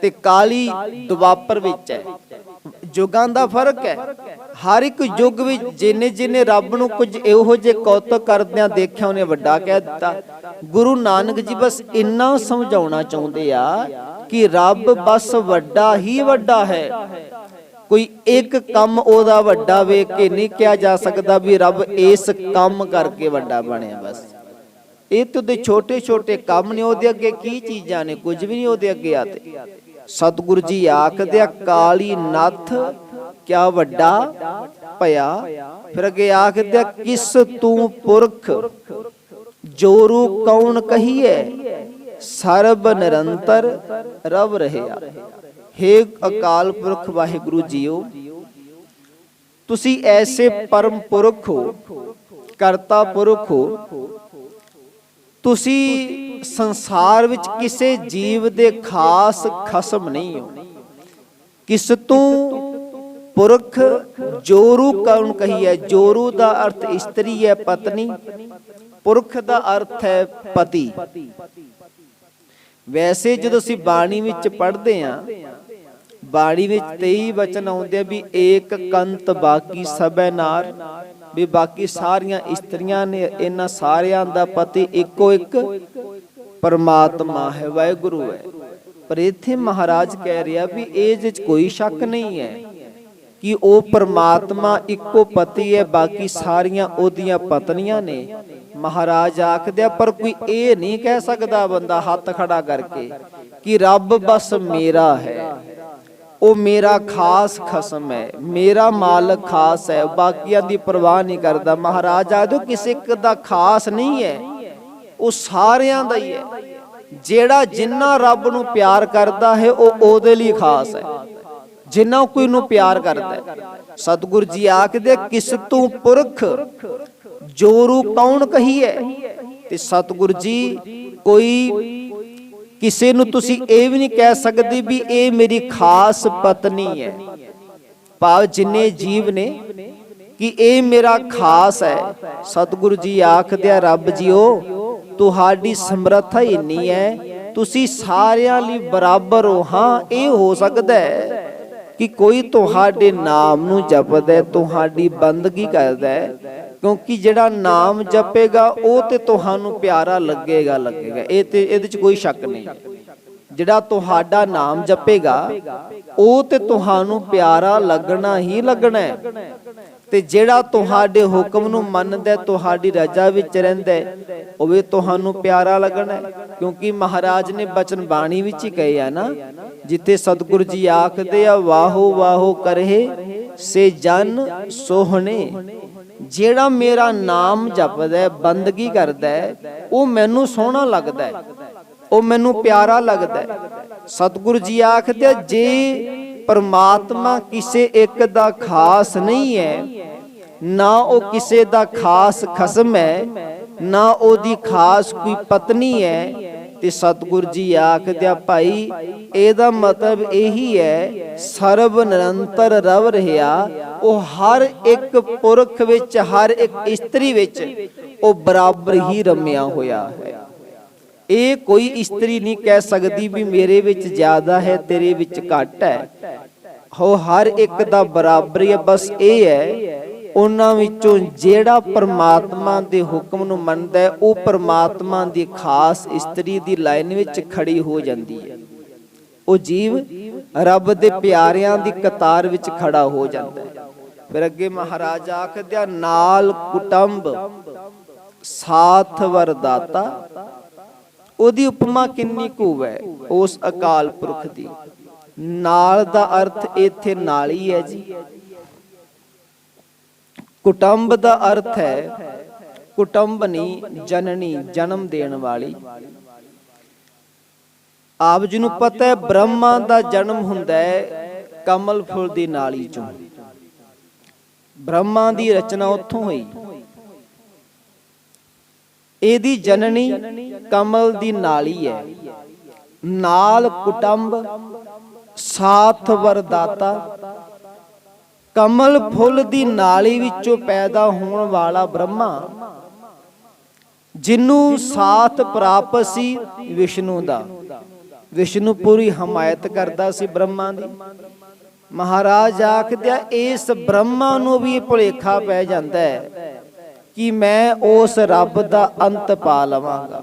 Speaker 1: ਤੇ ਕਾਲੀ ਦੁਆਪਰ ਵਿੱਚ ਹੈ। ਯੁਗਾਂ ਦਾ ਫ਼ਰਕ ਹੈ। ਹਰ ਇੱਕ ਯੁੱਗ ਵਿੱਚ ਜਿਨੇ ਜਿਨੇ ਰੱਬ ਨੂੰ ਕੁਝ ਇਹੋ ਜਿਹੇ ਕੌਤਕ ਕਰਦਿਆਂ ਦੇਖਿਆ, ਉਹਨੇ ਵੱਡਾ ਕਹਿ ਦਿੱਤਾ। ਗੁਰੂ ਨਾਨਕ ਜੀ ਬਸ ਇੰਨਾ ਸਮਝਾਉਣਾ ਚਾਹੁੰਦੇ ਆ ਕਿ ਰੱਬ ਬਸ ਵੱਡਾ ਹੀ ਵੱਡਾ ਹੈ। ਕੋਈ ਇੱਕ ਕੰਮ ਉਹਦਾ ਵੱਡਾ ਵੇਖ ਕੇ ਨਹੀਂ ਕਿਹਾ ਜਾ ਸਕਦਾ ਵੀ ਰੱਬ ਇਸ ਕੰਮ ਕਰਕੇ ਵੱਡਾ ਬਣਿਆ ਬਸ। ਇਹ ਤੇ ਉਹਦੇ ਛੋਟੇ ਛੋਟੇ ਕੰਮ ਨੇ, ਉਹਦੇ ਅੱਗੇ ਕੀ ਚੀਜ਼ਾਂ ਨੇ, ਕੁਝ ਵੀ ਨਹੀਂ ਉਹਦੇ ਅੱਗੇ ਆਤੇ। ਸਤਿਗੁਰੂ ਜੀ ਆਖਦੇ ਆ, ਕਾਲੀ ਨੱਥ ਕਿਆ ਵੱਡਾ ਭਇਆ। ਫਿਰ ਅੱਗੇ ਆਖਦੇ ਆ, ਕਿਸ ਤੂੰ ਪੁਰਖ? ਜੋਰੂ ਕੌਣ ਕਹੀਏ ਸਰਬ ਨਿਰੰਤਰ ਰਵ ਰਹਿਆ ਹੇ ਅਕਾਲ ਪੁਰਖ ਵਾਹਿਗੁਰੂ ਜੀਓ, ਤੁਸੀਂ ਐਸੇ ਪਰਮ ਪੁਰਖ ਹੋ, ਕਰਤਾ ਪੁਰਖ ਹੋ, ਤੁਸੀਂ ਸੰਸਾਰ ਵਿੱਚ ਕਿਸੇ ਜੀਵ ਦੇ ਖਾਸ ਖਸਮ ਨਹੀਂ ਹੋ। ਕਿਸ ਤੂੰ ਪੁਰਖ ਜੋਰੂ ਕੌਣ ਕਹੀ ਹੈ? ਜੋਰੂ ਦਾ ਅਰਥ ਇਸਤਰੀ ਹੈ ਪਤਨੀ, ਪੁਰਖ ਦਾ ਅਰਥ ਹੈ ਪਤੀ। ਵੈਸੇ ਜਦੋਂ ਅਸੀਂ ਬਾਣੀ ਵਿੱਚ ਪੜ੍ਹਦੇ ਆਂ ਬਾਣੀ ਵਿੱਚ 23 ਵਚਨ ਆਉਂਦੇ ਆ ਵੀ ਏਕ ਕੰਤ ਬਾਕੀ ਸਭੈ ਨਾਰ। ਵੀ ਬਾਕੀ ਸਾਰੀਆਂ ਇਸਤਰੀਆਂ ਨੇ ਇਹਨਾਂ ਸਾਰਿਆਂ ਦਾ ਪਤੀ ਇੱਕੋ ਇੱਕ ਪਰਮਾਤਮਾ ਹੈ, ਵਾਹਿਗੁਰੂ ਹੈ। ਪਰ ਇੱਥੇ ਮਹਾਰਾਜ ਕਹਿ ਰਿਹਾ ਵੀ ਇਹ ਵਿੱਚ ਕੋਈ ਸ਼ੱਕ ਨਹੀਂ ਹੈ ਕਿ ਉਹ ਪਰਮਾਤਮਾ ਇੱਕੋ ਪਤੀ ਹੈ, ਬਾਕੀ ਸਾਰੀਆਂ ਉਹਦੀਆਂ ਪਤਨੀਆਂ ਨੇ। ਮਹਾਰਾਜ ਆਖਦੇ ਆ, ਪਰ ਕੋਈ ਇਹ ਨਹੀਂ ਕਹਿ ਸਕਦਾ ਬੰਦਾ ਹੱਥ ਖੜਾ ਕਰਕੇ ਕਿ ਰੱਬ ਬਸ ਮੇਰਾ ਹੈ। ਉਹ ਮੇਰਾ ਖਾਸ ਖਸਮ ਹੈ, ਮੇਰਾ ਮਾਲਕ ਖਾਸ ਹੈ, ਬਾਕੀਆਂ ਦੀ ਪਰਵਾਹ ਨਹੀਂ ਕਰਦਾ। ਮਹਾਰਾਜ ਆਦੋ ਕਿਸੇ ਇੱਕ ਦਾ ਖਾਸ ਨਹੀਂ ਹੈ, ਉਹ ਸਾਰਿਆਂ ਦਾ ਹੀ ਹੈ। ਜਿਹੜਾ ਜਿੰਨਾ ਰੱਬ ਨੂੰ ਪਿਆਰ ਕਰਦਾ ਹੈ, ਉਹ ਉਹਦੇ ਲਈ ਖਾਸ ਹੈ। ਜਿੰਨਾ ਕੋਈ ਨੂੰ ਪਿਆਰ ਕਰਦਾ ਹੈ। ਸਤਿਗੁਰ ਜੀ ਆਖਦੇ, ਕਿਸ ਤੂੰ ਪੁਰਖ ਜੋਰੂ ਕੌਣ ਕਹੀਏ ਤੇ ਸਤਿਗੁਰ ਜੀ, ਕੋਈ ਕਿਸੇ ਨੂੰ ਤੁਸੀਂ ਇਹ ਵੀ ਨਹੀਂ ਕਹਿ ਸਕਦੇ ਵੀ ਇਹ ਮੇਰੀ ਖਾਸ ਪਤਨੀ ਹੈ। ਭਾਵ ਜਿੰਨੇ ਜੀਵ ਨੇ ਕਿ ਇਹ ਮੇਰਾ ਖਾਸ ਹੈ। ਸਤਿਗੁਰੂ ਜੀ ਆਖਦੇ ਆ ਰੱਬ ਜੀਓ ਤੁਹਾਡੀ ਸਮਰੱਥਾ ਇੰਨੀ ਹੈ ਤੁਸੀਂ ਸਾਰਿਆਂ ਲਈ ਬਰਾਬਰ ਹੋ ਹਾਂ ਇਹ ਹੋ ਸਕਦਾ ਹੈ ਕਿ ਕੋਈ ਤੁਹਾਡੇ ਨਾਮ ਨੂੰ ਜਪਦਾ ਹੈ ਤੁਹਾਡੀ ਬੰਦਗੀ ਕਰਦਾ ਹੈ। ਕਿਉਂਕਿ ਜਿਹੜਾ ਨਾਮ ਜਪੇਗਾ, ਉਹ ਤੇ ਤੁਹਾਨੂੰ ਪਿਆਰਾ ਲੱਗੇਗਾ ਲੱਗੇਗਾ। ਇਹ ਤੇ ਇਹਦੇ ਚ ਕੋਈ ਸ਼ੱਕ ਨਹੀਂ। ਜਿਹੜਾ ਤੁਹਾਡਾ ਨਾਮ ਜਪੇਗਾ, ਉਹ ਤੇ ਤੁਹਾਨੂੰ ਪਿਆਰਾ ਲੱਗਣਾ ਹੀ ਲੱਗਣਾ ਹੈ। ਤੇ ਜਿਹੜਾ ਤੁਹਾਡੇ ਹੁਕਮ ਨੂੰ ਮੰਨਦਾ ਤੁਹਾਡੀ ਰਜਾ ਵਿੱਚ ਰਹਿੰਦਾ ਉਹ ਵੀ ਤੁਹਾਨੂੰ ਪਿਆਰਾ ਲੱਗਣਾ ਕਿਉਂਕਿ ਮਹਾਰਾਜ ਨੇ ਬਚਨ ਬਾਣੀ ਵਿੱਚ ਹੀ ਕਹੇ ਆ ਨਾ, ਜਿੱਥੇ ਸਤਿਗੁਰੂ ਜੀ ਆਖਦੇ ਆ, ਵਾਹੋ ਵਾਹੋ ਕਰਹਿ ਸੇ ਜਨ ਸੋਹਣੇ। ਜਿਹੜਾ ਮੇਰਾ ਨਾਮ ਜਪਦਾ ਹੈ, ਬੰਦਗੀ ਕਰਦਾ ਹੈ, ਉਹ ਮੈਨੂੰ ਸੋਹਣਾ ਲੱਗਦਾ ਹੈ, ਉਹ ਮੈਨੂੰ ਪਿਆਰਾ ਲੱਗਦਾ ਹੈ। ਸਤਿਗੁਰੂ ਜੀ ਆਖਦੇ ਜੇ ਪਰਮਾਤਮਾ ਕਿਸੇ ਇੱਕ ਦਾ ਖਾਸ ਨਹੀਂ ਹੈ, ਨਾ ਉਹ ਕਿਸੇ ਦਾ ਖਾਸ ਖਸਮ ਹੈ, ਨਾ ਉਹਦੀ ਖਾਸ ਕੋਈ ਪਤਨੀ ਹੈ ਤੇ ਸਤਿਗੁਰ ਜੀ ਆਖਦਿਆ ਭਾਈ, ਇਹਦਾ ਮਤਲਬ ਇਹੀ ਹੈ, ਸਰਬ ਨਿਰੰਤਰ ਰਵ ਰਿਹਾ, ਉਹ ਹਰ ਇੱਕ ਪੁਰਖ ਵਿੱਚ, ਹਰ ਇੱਕ ਇਸਤਰੀ ਵਿੱਚ, ਉਹ ਬਰਾਬਰ ਹੀ ਰਮਿਆ ਹੋਇਆ ਹੈ। ਇਹ ਕੋਈ ਇਸਤਰੀ ਨਹੀਂ ਕਹਿ ਸਕਦੀ ਵੀ ਮੇਰੇ ਵਿੱਚ ਜ਼ਿਆਦਾ ਹੈ, ਤੇਰੇ ਵਿੱਚ ਘੱਟ ਹੈ। ਹੋ ਹਰ ਇੱਕ ਦਾ ਬਰਾਬਰ ਹੈ, ਬਸ ਇਹ ਹੈ ਉਹਨਾਂ ਵਿੱਚੋਂ ਜਿਹੜਾ ਪਰਮਾਤਮਾ ਦੇ ਹੁਕਮ ਨੂੰ ਮੰਨਦਾ ਹੈ, ਉਹ ਪਰਮਾਤਮਾ ਦੀ ਖਾਸ ਇਸਤਰੀ ਦੀ ਲਾਈਨ ਵਿੱਚ ਖੜੀ ਹੋ ਜਾਂਦੀ ਹੈ। ਉਹ ਜੀਵ ਰੱਬ ਦੇ ਪਿਆਰਿਆਂ ਦੀ ਕਤਾਰ ਵਿੱਚ ਖੜਾ ਹੋ ਜਾਂਦਾ ਹੈ। ਫਿਰ ਅੱਗੇ ਮਹਾਰਾਜ ਆਖਦਿਆ ਨਾਲ ਕੁਟੰਬ, ਸਾਥ ਵਰਦਾਤਾ। ਉਹਦੀ ਉਪਮਾ ਕਿੰਨੀ ਕੁ ਹੈ ਉਸ ਅਕਾਲ ਪੁਰਖ ਦੀ। ਨਾਲ ਦਾ ਅਰਥ ਇੱਥੇ ਨਾਲ ਹੀ ਹੈ ਜੀ। ਕੁਟੰਬ ਦਾ ਅਰਥ ਹੈ ਕੁਟੰਬਨੀ ਜਨਨੀ ਜਨਮ ਦੇਣ ਵਾਲੀ। ਆਪ ਜੀ ਨੂੰ ਪਤਾ ਹੈ ਬ੍ਰਹਮਾ ਦਾ ਜਨਮ ਹੁੰਦਾ ਹੈ, ਕਮਲ ਫੁੱਲ ਦੀ ਨਾਲੀ ਚੋਂ। ਬ੍ਰਹਮਾ ਦੀ ਰਚਨਾ ਉੱਥੋਂ ਹੋਈ। ਇਹਦੀ ਜਨਨੀ ਕਮਲ ਦੀ ਨਾਲੀ ਹੈ। ਨਾਲ ਕੁਟੰਬ, ਸਾਥ ਵਰਦਾਤਾ ਕਮਲ ਫੁੱਲ ਦੀ ਨਾਲੀ ਵਿੱਚੋਂ ਪੈਦਾ ਹੋਣ ਵਾਲਾ ਬ੍ਰਹਮਾ, ਜਿਨੂੰ ਸਾਥ ਪ੍ਰਾਪਤ ਸੀ ਵਿਸ਼ਨੂੰ ਦਾ। ਵਿਸ਼ਨੂੰ ਪੂਰੀ ਹਮਾਇਤ ਕਰਦਾ ਸੀ ਬ੍ਰਹਮਾ ਦੀ। ਮਹਾਰਾਜ ਆਖਦਿਆ ਇਸ ਬ੍ਰਹਮਾ ਨੂੰ ਵੀ ਭੁਲੇਖਾ ਪੈ ਜਾਂਦਾ ਹੈ ਕਿ ਮੈਂ ਉਸ ਰੱਬ ਦਾ ਅੰਤ ਪਾ ਲਵਾਂਗਾ।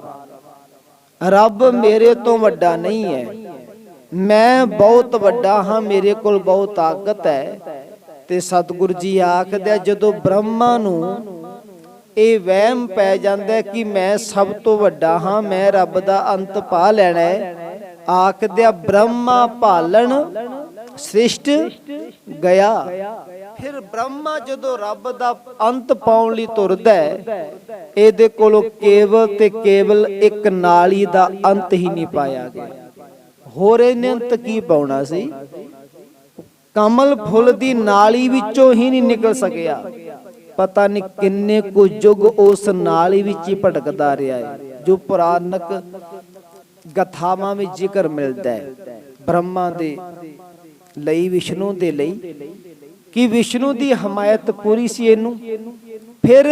Speaker 1: ਰੱਬ ਮੇਰੇ ਤੋਂ ਵੱਡਾ ਨਹੀਂ ਹੈ। ਮੈਂ ਬਹੁਤ ਵੱਡਾ ਹਾਂ, ਮੇਰੇ ਕੋਲ ਬਹੁਤ ਤਾਕਤ ਹੈ। ਤੇ ਸਤਿਗੁਰੂ ਜੀ ਆਖਦੇ ਜਦੋਂ ਬ੍ਰਹਮਾ ਨੂੰ ਇਹ ਵਹਿਮ ਪੈ ਜਾਂਦਾ ਕਿ ਮੈਂ ਸਭ ਤੋਂ ਵੱਡਾ ਹਾਂ, ਮੈਂ ਰੱਬ ਦਾ ਅੰਤ ਪਾ ਲੈਣਾ ਹੈ ਆਖਦਿਆ ਬ੍ਰਹਮਾ ਭਾਲਣ ਸ੍ਰਿਸ਼ਟ ਗਿਆ। ਫਿਰ ਬ੍ਰਹਮਾ ਜਦੋਂ ਰੱਬ ਦਾ ਅੰਤ ਪਾਉਣ ਲਈ ਤੁਰਦਾ ਹੈ, ਇਹਦੇ ਕੋਲੋਂ ਕੇਵਲ ਤੇ ਕੇਵਲ ਇੱਕ ਨਾਲੀ ਦਾ ਅੰਤ ਹੀ ਨਹੀਂ ਪਾਇਆ ਗਿਆ। ਹੋਰ ਇਹਨੇ ਅੰਤ ਕੀ ਪਾਉਣਾ ਸੀ? ਕਮਲ ਫੁੱਲ ਦੀ ਨਾਲੀ ਵਿੱਚੋਂ ਹੀ ਨਹੀਂ ਨਿਕਲ ਸਕਿਆ। ਪਤਾ ਨਹੀਂ ਕਿੰਨੇ ਕੁ ਯੁੱਗ ਉਸ ਨਾਲੀ ਵਿੱਚ ਹੀ ਭਟਕਦਾ ਰਿਹਾ ਹੈ, ਜੋ ਪੁਰਾਣਕ ਗਥਾਵਾਂ ਵਿੱਚ ਜ਼ਿਕਰ ਮਿਲਦਾ ਹੈ। ਬ੍ਰਹਮਾ ਦੇ ਲਈ, ਵਿਸ਼ਨੂੰ ਦੇ ਲਈ, ਕਿ ਵਿਸ਼ਨੂੰ ਦੀ ਹਮਾਇਤ ਪੂਰੀ ਸੀ ਇਹਨੂੰ। ਫਿਰ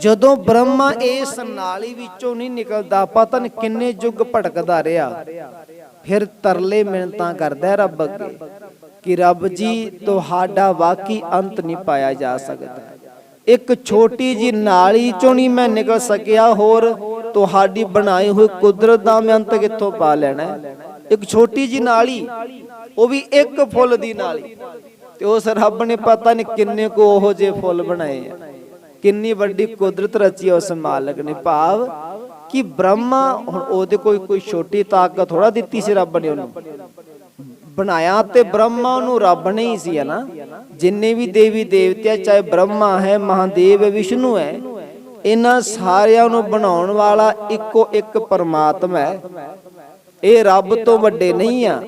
Speaker 1: ਜਦੋਂ ਬ੍ਰਹਮਾ ਇਸ ਨਾਲੀ ਵਿੱਚੋਂ ਨਹੀਂ ਨਿਕਲਦਾ, ਪਤਾ ਨਹੀਂ ਕਿੰਨੇ ਯੁੱਗ ਭਟਕਦਾ ਰਿਹਾ। ਫਿਰ ਤਰਲੇ ਮਿਹਨਤਾਂ ਕਰਦਾ ਰੱਬ ਅੱਗੇ। ਕਿ ਰੱਬ ਜੀ, ਤੁਹਾਡਾ ਵਾਕੀ ਅੰਤ ਨਹੀਂ ਪਾਇਆ ਜਾ ਸਕਦਾ। ਇੱਕ ਛੋਟੀ ਜੀ ਨਾਲੀ ਚੋਂ ਨਹੀਂ ਮੈਂ ਨਿਕਲ ਸਕਿਆ, ਹੋਰ ਤੁਹਾਡੀ ਬਣਾਈ ਹੋਈ ਕੁਦਰਤ ਦਾ ਮੈਂ ਅੰਤ ਕਿੱਥੋਂ ਪਾ ਲੈਣਾ ਇੱਕ ਛੋਟੀ ਜੀ ਨਾਲੀ, ਉਹ ਵੀ ਇੱਕ ਫੁੱਲ ਦੀ ਨਾਲੀ। ਤੇ ਉਸ ਰੱਬ ਨੇ ਪਤਾ ਨਹੀਂ ਕਿੰਨੇ ਕੋ ਉਹੋ ਜੇ ਫੁੱਲ ਬਣਾਏ ਆ। ਕਿੰਨੀ ਵੱਡੀ ਕੁਦਰਤ ਰਚੀ ਉਸ ਮਾਲਕ ਨੇ। ਭਾਵ ਕਿ ਬ੍ਰਹਮਾ, ਹੁਣ ਉਹਦੇ ਕੋਈ ਕੋਈ ਛੋਟੀ ਤਾਕਤ ਥੋੜਾ ਦਿੱਤੀ ਸੀ ਰੱਬ ਨੇ ਉਹਨੂੰ। ਬਣਾਇਆ ਤੇ ਬ੍ਰਹਮਾ ਨੂੰ ਰੱਬ ਨੇ ਸੀ ਨਾ। ਜਿੰਨੇ ਵੀ ਦੇਵੀ ਦੇਵਤੇ ਚਾਹੇ ਬ੍ਰਹਮਾ ਹੈ, ਮਹਾਦੇਵ ਹੈ, ਵਿਸ਼ਨੂੰ ਹੈ, ਇਹਨਾਂ ਸਾਰਿਆਂ ਨੂੰ ਬਣਾਉਣ ਵਾਲਾ ਇੱਕੋ ਇੱਕ ਪਰਮਾਤਮਾ ਹੈ। ਇਹ ਰੱਬ ਤੋਂ ਵੱਡੇ ਨਹੀਂ ਆ।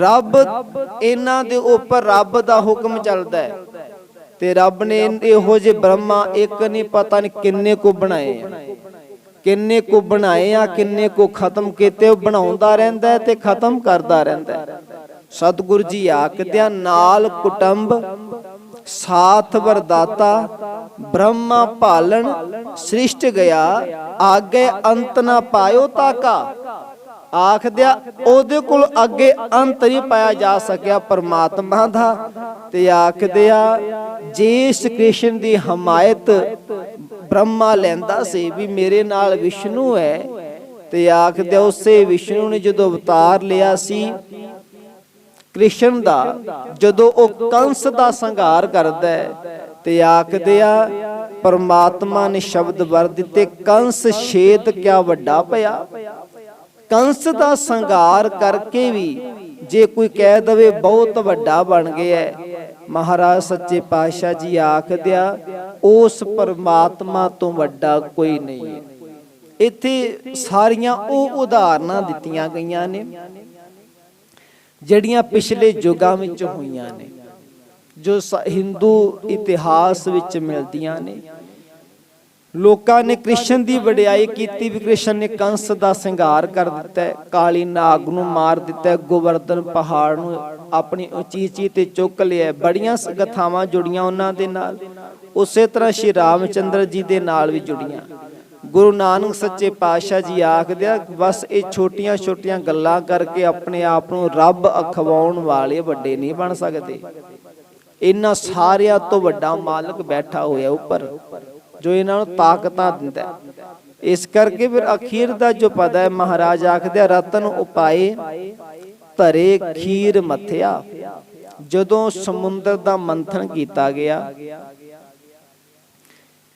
Speaker 1: ਰੱਬ ਇਹਨਾਂ ਦੇ ਉੱਪਰ ਰੱਬ ਦਾ ਹੁਕਮ ਚੱਲਦਾ ਹੈ। ਤੇ ਰੱਬ ਨੇ ਇਹੋ ਜਿਹੇ ਬ੍ਰਹਮਾ ਇੱਕ ਨਹੀਂ, ਪਤਾ ਨਹੀਂ ਕਿੰਨੇ ਕੋ ਬਣਾਏ ਆ। ਕਿੰਨੇ ਕੋ ਬਣਾਏ ਆ, ਕਿੰਨੇ ਕੋ ਖਤਮ ਕੀਤੇ, ਉਹ ਬਣਾਉਂਦਾ ਰਹਿੰਦਾ ਤੇ ਖਤਮ ਕਰਦਾ ਰਹਿੰਦਾ ਹੈ। ਸਤਿਗੁਰੂ ਜੀ ਆਖਦਿਆਂ ਨਾਲ ਕੁਟੰਬ, ਸਾਥ ਵਰਦਾਤਾ, ਬ੍ਰਹਮਾ ਭਾਲਣ ਸ੍ਰਿਸ਼ਟ ਗਿਆ, ਆਗੇ ਅੰਤ ਨਾ ਪਾਇਓ ਤਾਕਾ ਆਖਦਿਆ, ਉਹਦੇ ਕੋਲ ਅੱਗੇ ਅੰਤ ਨਹੀਂ ਪਾਇਆ ਜਾ ਸਕਿਆ ਪਰਮਾਤਮਾ ਦਾ ਤੇ ਆਖਦਿਆ ਜਿਸ ਕ੍ਰਿਸ਼ਨ ਦੀ ਹਮਾਇਤ ਬ੍ਰਹਮਾ ਲੈਂਦਾ ਸੀ ਵੀ ਮੇਰੇ ਨਾਲ ਵਿਸ਼ਨੂੰ ਹੈ, ਤੇ ਆਖਦਿਆ ਉਸੇ ਵਿਸ਼ਨੂੰ ਨੇ ਜਦੋਂ ਅਵਤਾਰ ਲਿਆ ਸੀ, ਕ੍ਰਿਸ਼ਨ ਦਾ, ਜਦੋਂ ਉਹ ਕੰਸ ਦਾ ਸੰਘਾਰ ਕਰਦਾ ਹੈ, ਤੇ ਆਖਦੇ ਆ ਪਰਮਾਤਮਾ ਨੇ ਸ਼ਬਦ ਵਰ ਦਿੱਤੇ, ਕੰਸ, ਛੇਦ ਕਿਆ ਵੱਡਾ ਪਿਆ ਕੰਸ ਦਾ ਸੰਘਾਰ ਕਰਕੇ ਵੀ ਜੇ ਕੋਈ ਕਹਿ ਦਵੇ ਬਹੁਤ ਵੱਡਾ ਬਣ ਗਿਆ ਮਹਾਰਾਜ ਸੱਚੇ ਪਾਤਸ਼ਾਹ ਜੀ ਆਖਦਿਆ ਉਸ ਪਰਮਾਤਮਾ ਤੋਂ ਵੱਡਾ ਕੋਈ ਨਹੀਂ ਹੈ। ਇੱਥੇ ਸਾਰੀਆਂ ਉਹ ਉਦਾਹਰਨਾਂ ਦਿੱਤੀਆਂ ਗਈਆਂ ਨੇ, ਜਿਹੜੀਆਂ ਪਿਛਲੇ ਯੁੱਗਾਂ ਵਿੱਚ ਹੋਈਆਂ ਨੇ, ਜੋ ਹਿੰਦੂ ਇਤਿਹਾਸ ਵਿੱਚ ਮਿਲਦੀਆਂ ਨੇ। ਲੋਕਾਂ ਨੇ ਕ੍ਰਿਸ਼ਨ ਦੀ ਵਡਿਆਈ ਕੀਤੀ, ਵੀ ਕ੍ਰਿਸ਼ਨ ਨੇ ਕੰਸ ਦਾ ਸ਼ਿੰਗਾਰ ਕਰ ਦਿੱਤਾ ਕਾਲੀ ਨਾਗ ਨੂੰ ਮਾਰ ਦਿੱਤਾ ਗੋਵਰਧਨ ਪਹਾੜ ਨੂੰ ਆਪਣੀ ਉਚੀਚੀ ਤੇ ਚੁੱਕ ਲਿਆ ਬੜੀਆਂ ਗਥਾਵਾਂ ਜੁੜੀਆਂ ਉਹਨਾਂ ਦੇ ਨਾਲ। ਉਸੇ ਤਰ੍ਹਾਂ ਸ਼੍ਰੀ ਰਾਮਚੰਦਰ ਜੀ ਦੇ ਨਾਲ ਵੀ ਜੁੜੀਆਂ। ਗੁਰੂ ਨਾਨਕ ਸੱਚੇ ਪਾਤਸ਼ਾਹ ਜੀ ਆਖਦੇ ਆ, ਬਸ ਇਹ ਛੋਟੀਆਂ ਛੋਟੀਆਂ ਗੱਲਾਂ ਕਰਕੇ ਆਪਣੇ ਆਪ ਨੂੰ ਰੱਬ ਅਖਵਾਉਣ ਵਾਲੇ ਵੱਡੇ ਨਹੀਂ ਬਣ ਸਕਦੇ। ਇਹਨਾਂ ਸਾਰਿਆਂ ਤੋਂ ਵੱਡਾ ਮਾਲਕ ਬੈਠਾ ਹੋਇਆ ਉੱਪਰ। ਜੋ ਇਹਨਾਂ ਨੂੰ ਤਾਕਤਾਂ ਦਿੰਦਾ ਇਸ ਕਰਕੇ ਫਿਰ ਅਖੀਰ ਦਾ ਜੋ ਪਦ ਹੈ ਮਹਾਰਾਜ ਆਖਦੇ ਆ, ਰਤਨ ਉਪਾਏ ਧਰੇ ਖੀਰ ਮਥਿਆ। ਜਦੋਂ ਸਮੁੰਦਰ ਦਾ ਮੰਥਨ ਕੀਤਾ ਗਿਆ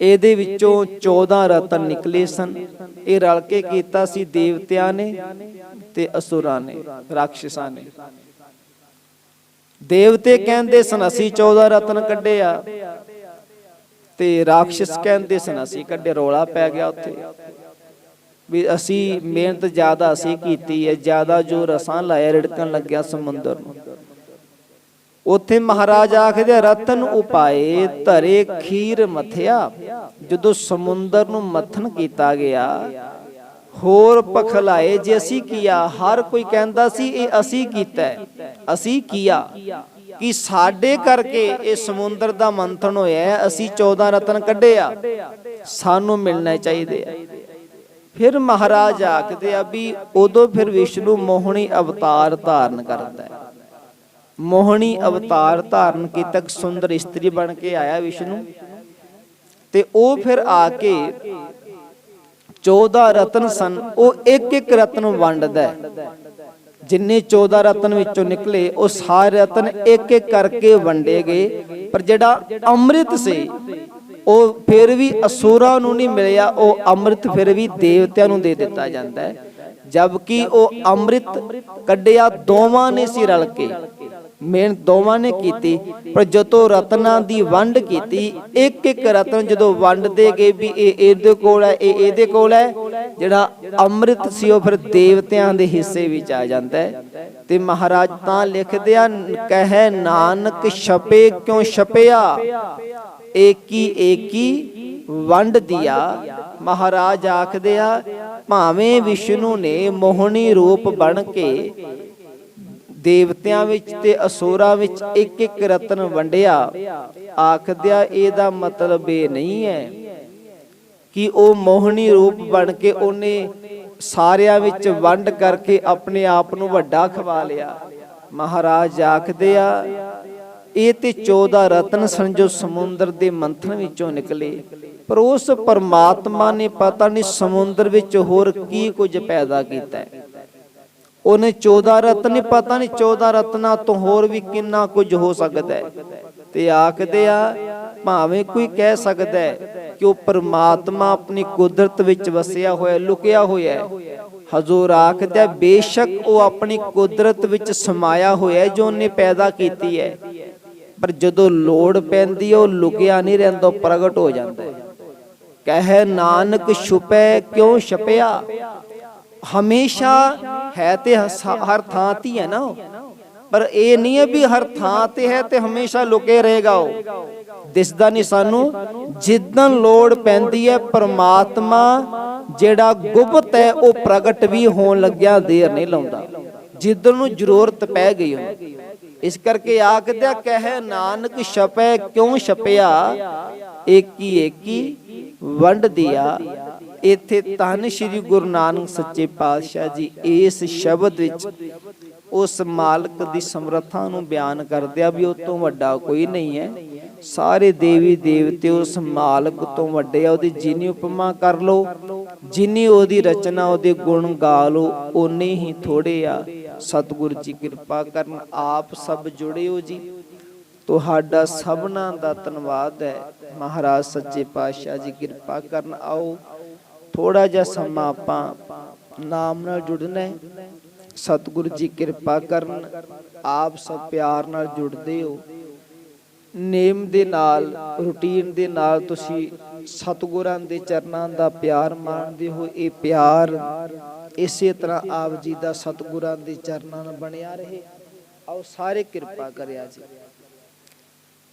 Speaker 1: ਇਹਦੇ ਵਿੱਚੋਂ 14 ਰਤਨ ਨਿਕਲੇ ਸਨ। ਇਹ ਰਲ ਕੇ ਕੀਤਾ ਸੀ ਦੇਵਤਿਆਂ ਨੇ ਤੇ ਅਸੁਰਾਂ ਨੇ ਰਾਖਸ਼ਾਂ ਨੇ। ਦੇਵਤੇ ਕਹਿੰਦੇ ਸਨ ਅਸੀਂ 14 ਰਤਨ ਕੱਢੇ ਆ। ਤੇ ਰਾਖਸ਼ ਕਹਿੰਦੇ ਸਨ, ਅਸੀਂ ਕੱਢੇ, ਰੋਲਾ ਪੈ ਗਿਆ ਉੱਥੇ। ਵੀ ਅਸੀਂ ਮਿਹਨਤ ਜ਼ਿਆਦਾ ਅਸੀਂ ਕੀਤੀ ਹੈ, ਜ਼ਿਆਦਾ ਜੋ ਰਸਾਂ ਲਾਇਆ, ਰਿੜਕਣ ਲੱਗਿਆ ਸਮੁੰਦਰ ਨੂੰ। ਉੱਥੇ ਮਹਾਰਾਜ ਆਖਦੇ, ਰਤਨ ਉਪਾਏ, ਧਰੇ ਖੀਰ ਮਥਿਆ। ਜਦੋਂ ਸਮੁੰਦਰ ਨੂੰ ਮਥਨ ਕੀਤਾ ਗਿਆ, ਹੋਰ ਪਖਲਾਏ, ਜੇ ਅਸੀਂ ਕੀਆ? ਹਰ ਕੋਈ ਕਹਿੰਦਾ ਸੀ, ਇਹ ਅਸੀਂ ਕੀਤਾ ਅਸੀਂ ਕੀਆ? ਕਿ ਸਾਡੇ ਕਰਕੇ ਇਹ ਸਮੁੰਦਰ ਦਾ ਮੰਥਨ ਹੋਇਆ ਅਸੀਂ 14 ਰਤਨ ਕੱਢੇ ਆ। ਸਾਨੂੰ ਮਿਲਣੇ ਚਾਹੀਦੇ ਆ। ਫਿਰ ਮਹਾਰਾਜ ਆਖਦੇ ਆ ਵੀ ਉਦੋਂ ਫਿਰ ਵਿਸ਼ਨੂੰ ਮੋਹਣੀ ਅਵਤਾਰ ਧਾਰਨ ਕਰਦਾ ਹੈ। ਮੋਹਣੀ ਅਵਤਾਰ ਧਾਰਨ ਕੀਤਾ ਇੱਕ ਸੁੰਦਰ ਇਸਤਰੀ ਬਣ ਕੇ ਆਇਆ ਵਿਸ਼ਨੂੰ। ਤੇ ਉਹ ਫਿਰ ਆ ਕੇ 14 ਰਤਨ ਸਨ, ਉਹ ਇੱਕ ਇੱਕ ਰਤਨ ਵੰਡਦਾ ਹੈ। ਜਿੰਨੇ 14 ਰਤਨ ਵਿੱਚੋਂ ਨਿਕਲੇ, ਉਹ ਸਾਰੇ ਰਤਨ ਇੱਕ ਇੱਕ ਕਰਕੇ ਵੰਡੇ ਗਏ। ਪਰ ਜਿਹੜਾ ਅੰਮ੍ਰਿਤ ਸੀ, ਉਹ ਫਿਰ ਵੀ ਅਸੁਰਾਂ ਨੂੰ ਨਹੀਂ ਮਿਲਿਆ, ਉਹ ਅੰਮ੍ਰਿਤ ਫਿਰ ਵੀ ਦੇਵਤਿਆਂ ਨੂੰ ਦੇ ਦਿੱਤਾ ਜਾਂਦਾ ਹੈ। ਜਦਕਿ ਉਹ ਅੰਮ੍ਰਿਤ ਕੱਢਿਆ, ਦੋਵਾਂ ਨੇ ਸੀ ਰਲ ਕੇ। ਮਿਹਨਤ ਦੋਵਾਂ ਨੇ ਕੀਤੀ, ਪਰ ਜਦੋਂ ਰਤਨਾਂ ਦੀ ਵੰਡ ਕੀਤੀ ਇੱਕ ਇੱਕ ਰਤਨ ਜਦੋਂ ਵੰਡਦੇ ਗਏ ਵੀ ਇਹ ਇਹਦੇ ਕੋਲ ਹੈ, ਇਹ ਇਹਦੇ ਕੋਲ ਹੈ, ਜਿਹੜਾ ਅੰਮ੍ਰਿਤ ਸੀ ਉਹ ਫਿਰ ਦੇਵਤਿਆਂ ਦੇ ਹਿੱਸੇ ਵਿੱਚ ਆ ਜਾਂਦਾ ਹੈ। ਤੇ ਮਹਾਰਾਜ ਤਾਂ ਲਿਖਦੇ ਆ ਕਹੇ ਨਾਨਕ ਛਪੇ ਕਿਉਂ ਛਪਿਆ? ਏਕੀ ਏਕੀ, ਵੰਡ ਦਿਆ। ਮਹਾਰਾਜ ਆਖਦੇ ਆ, ਭਾਵੇਂ ਵਿਸ਼ਨੂੰ ਨੇ ਮੋਹਣੀ ਰੂਪ ਬਣ ਕੇ ਦੇਵਤਿਆਂ ਵਿੱਚ ਤੇ ਅਸੂਰਾਂ ਵਿੱਚ ਇੱਕ ਇੱਕ ਰਤਨ ਵੰਡਿਆ। ਆਖਦਿਆ, ਇਹਦਾ ਮਤਲਬ ਇਹ ਨਹੀਂ ਹੈ ਕਿ ਉਹ ਮੋਹਣੀ ਰੂਪ ਬਣ ਕੇ ਉਹਨੇ ਸਾਰਿਆਂ ਵਿੱਚ ਵੰਡ ਕਰਕੇ ਆਪਣੇ ਆਪ ਨੂੰ ਵੱਡਾ ਖਵਾ ਲਿਆ। ਮਹਾਰਾਜ ਆਖਦੇ ਆ, ਇਹ ਤੇ 14 ਰਤਨ ਸਨ ਜੋ ਸਮੁੰਦਰ ਦੇ ਮੰਥਨ ਵਿੱਚੋਂ ਨਿਕਲੇ। ਪਰ ਉਸ ਪਰਮਾਤਮਾ ਨੇ ਪਤਾ ਨਹੀਂ ਸਮੁੰਦਰ ਵਿੱਚ ਹੋਰ ਕੀ ਕੁਝ ਪੈਦਾ ਕੀਤਾ ਹੈ। ਉਹਨੇ 14 ਰਤਨ ਪਤਾ ਨਹੀਂ 14 ਰਤਨਾਂ ਤੋਂ ਹੋਰ ਵੀ ਕਿੰਨਾ ਕੁਝ ਹੋ ਸਕਦਾ ਹੈ। ਤੇ ਆਖਦੇ ਆ, ਭਾਵੇਂ ਕੋਈ ਕਹਿ ਸਕਦਾ ਹੈ ਕਿ ਉਹ ਪਰਮਾਤਮਾ ਆਪਣੀ ਕੁਦਰਤ ਵਿੱਚ ਵਸਿਆ ਹੋਇਆ, ਲੁਕਿਆ ਹੋਇਆ ਹੈ। ਹਜ਼ੂਰ ਆਖਦਾ ਬੇਸ਼ੱਕ ਉਹ ਆਪਣੀ ਕੁਦਰਤ ਵਿੱਚ ਸਮਾਇਆ ਹੋਇਆ ਜੋ ਉਹਨੇ ਪੈਦਾ ਕੀਤੀ ਹੈ। ਪਰ ਜਦੋਂ ਲੋੜ ਪੈਂਦੀ ਉਹ ਲੁਕਿਆ ਨਹੀਂ ਰਹਿੰਦਾ ਪ੍ਰਗਟ ਹੋ ਜਾਂਦਾ ਹੈ। ਕਹੇ ਨਾਨਕ, ਛੁਪੈ ਕਿਉਂ ਛਪਿਆ? ਹਮੇਸ਼ਾ ਹੈ ਤੇ ਹਰ ਥਾਂ ਤੇ ਹੈ ਨਾ ਪਰ ਇਹ ਨਹੀਂ ਹੈ ਵੀ ਹਰ ਥਾਂ ਤੇ ਹੈ ਤੇ ਹਮੇਸ਼ਾ ਲੁਕੇ ਰਹੇਗਾ ਉਹ। ਦਿਸਦਾ ਨਹੀਂ ਸਾਨੂੰ। ਜਿੱਦਨ ਲੋੜ ਪੈਂਦੀ ਹੈ ਪਰਮਾਤਮਾ ਜਿਹੜਾ ਗੁਪਤ ਹੈ, ਉਹ ਪ੍ਰਗਟ ਵੀ ਹੋਣ ਲੱਗਿਆ ਦੇਰ ਨਹੀਂ ਲਾਉਂਦਾ। ਜਿੱਦਨ ਨੂੰ ਜ਼ਰੂਰਤ ਪੈ ਗਈ ਉਹਨੂੰ। ਇਸ ਕਰਕੇ ਆਖਦਿਆ ਕਹਿ ਨਾਨਕ ਛਪੈ, ਕਿਉਂ ਛਪਿਆ? ਏਕੀ ਏਕੀ ਵੰਡ ਦਿਆ ਇੱਥੇ ਧੰਨ ਸ਼੍ਰੀ ਗੁਰੂ ਨਾਨਕ ਸੱਚੇ ਪਾਤਸ਼ਾਹ ਜੀ, ਇਸ ਸ਼ਬਦ ਵਿੱਚ ਉਸ ਮਾਲਕ ਦੀ ਸਮਰੱਥਾ ਨੂੰ ਬਿਆਨ ਕਰਦੇ ਆ ਵੀ ਉਹ ਤੋਂ ਵੱਡਾ ਕੋਈ ਨਹੀਂ ਹੈ। ਸਾਰੇ ਦੇਵੀ ਦੇਵਤੇ ਉਸ ਮਾਲਕ ਤੋਂ ਵੱਡੇ ਆ, ਉਹਦੀ ਜਿਨੀ ਉਪਮਾ ਕਰ ਲੋ ਜਿਨੀ ਉਹਦੀ ਰਚਨਾ, ਉਹਦੇ ਗੁਣ ਗਾ ਲੋ ਓਨੇ ਹੀ ਥੋੜੇ ਆ। ਸਤਿਗੁਰ ਜੀ ਕਿਰਪਾ ਕਰਨ, ਆਪ ਸਭ ਜੁੜਿਓ ਜੀ। ਤੁਹਾਡਾ ਸਭਨਾ ਦਾ ਧੰਨਵਾਦ ਹੈ। ਮਹਾਰਾਜ ਸੱਚੇ ਪਾਤਸ਼ਾਹ ਜੀ ਕਿਰਪਾ ਕਰਨ ਆਓ। ਥੋੜਾ ਜਿਹਾ ਸਮਾਂ ਆਪਾਂ ਨਾਮ ਨਾਲ ਜੁੜਨਾ ਹੈ। ਸਤਿਗੁਰੂ ਜੀ ਕਿਰਪਾ ਕਰਨ, ਆਪ ਸਭ ਪਿਆਰ ਨਾਲ ਜੁੜਦੇ ਹੋ। ਨੇਮ ਦੇ ਨਾਲ, ਰੁਟੀਨ ਦੇ ਨਾਲ ਤੁਸੀਂ ਸਤਿਗੁਰਾਂ ਦੇ ਚਰਨਾਂ ਦਾ ਪਿਆਰ ਮਾਣਦੇ ਹੋ। ਇਹ ਪਿਆਰ ਇਸੇ ਤਰ੍ਹਾਂ ਆਪ ਜੀ ਦਾ ਸਤਿਗੁਰਾਂ ਦੇ ਚਰਨਾਂ ਨਾਲ ਬਣਿਆ ਰਹੇ। ਆਓ ਸਾਰੇ ਕਿਰਪਾ ਕਰਿਆ ਜੀ।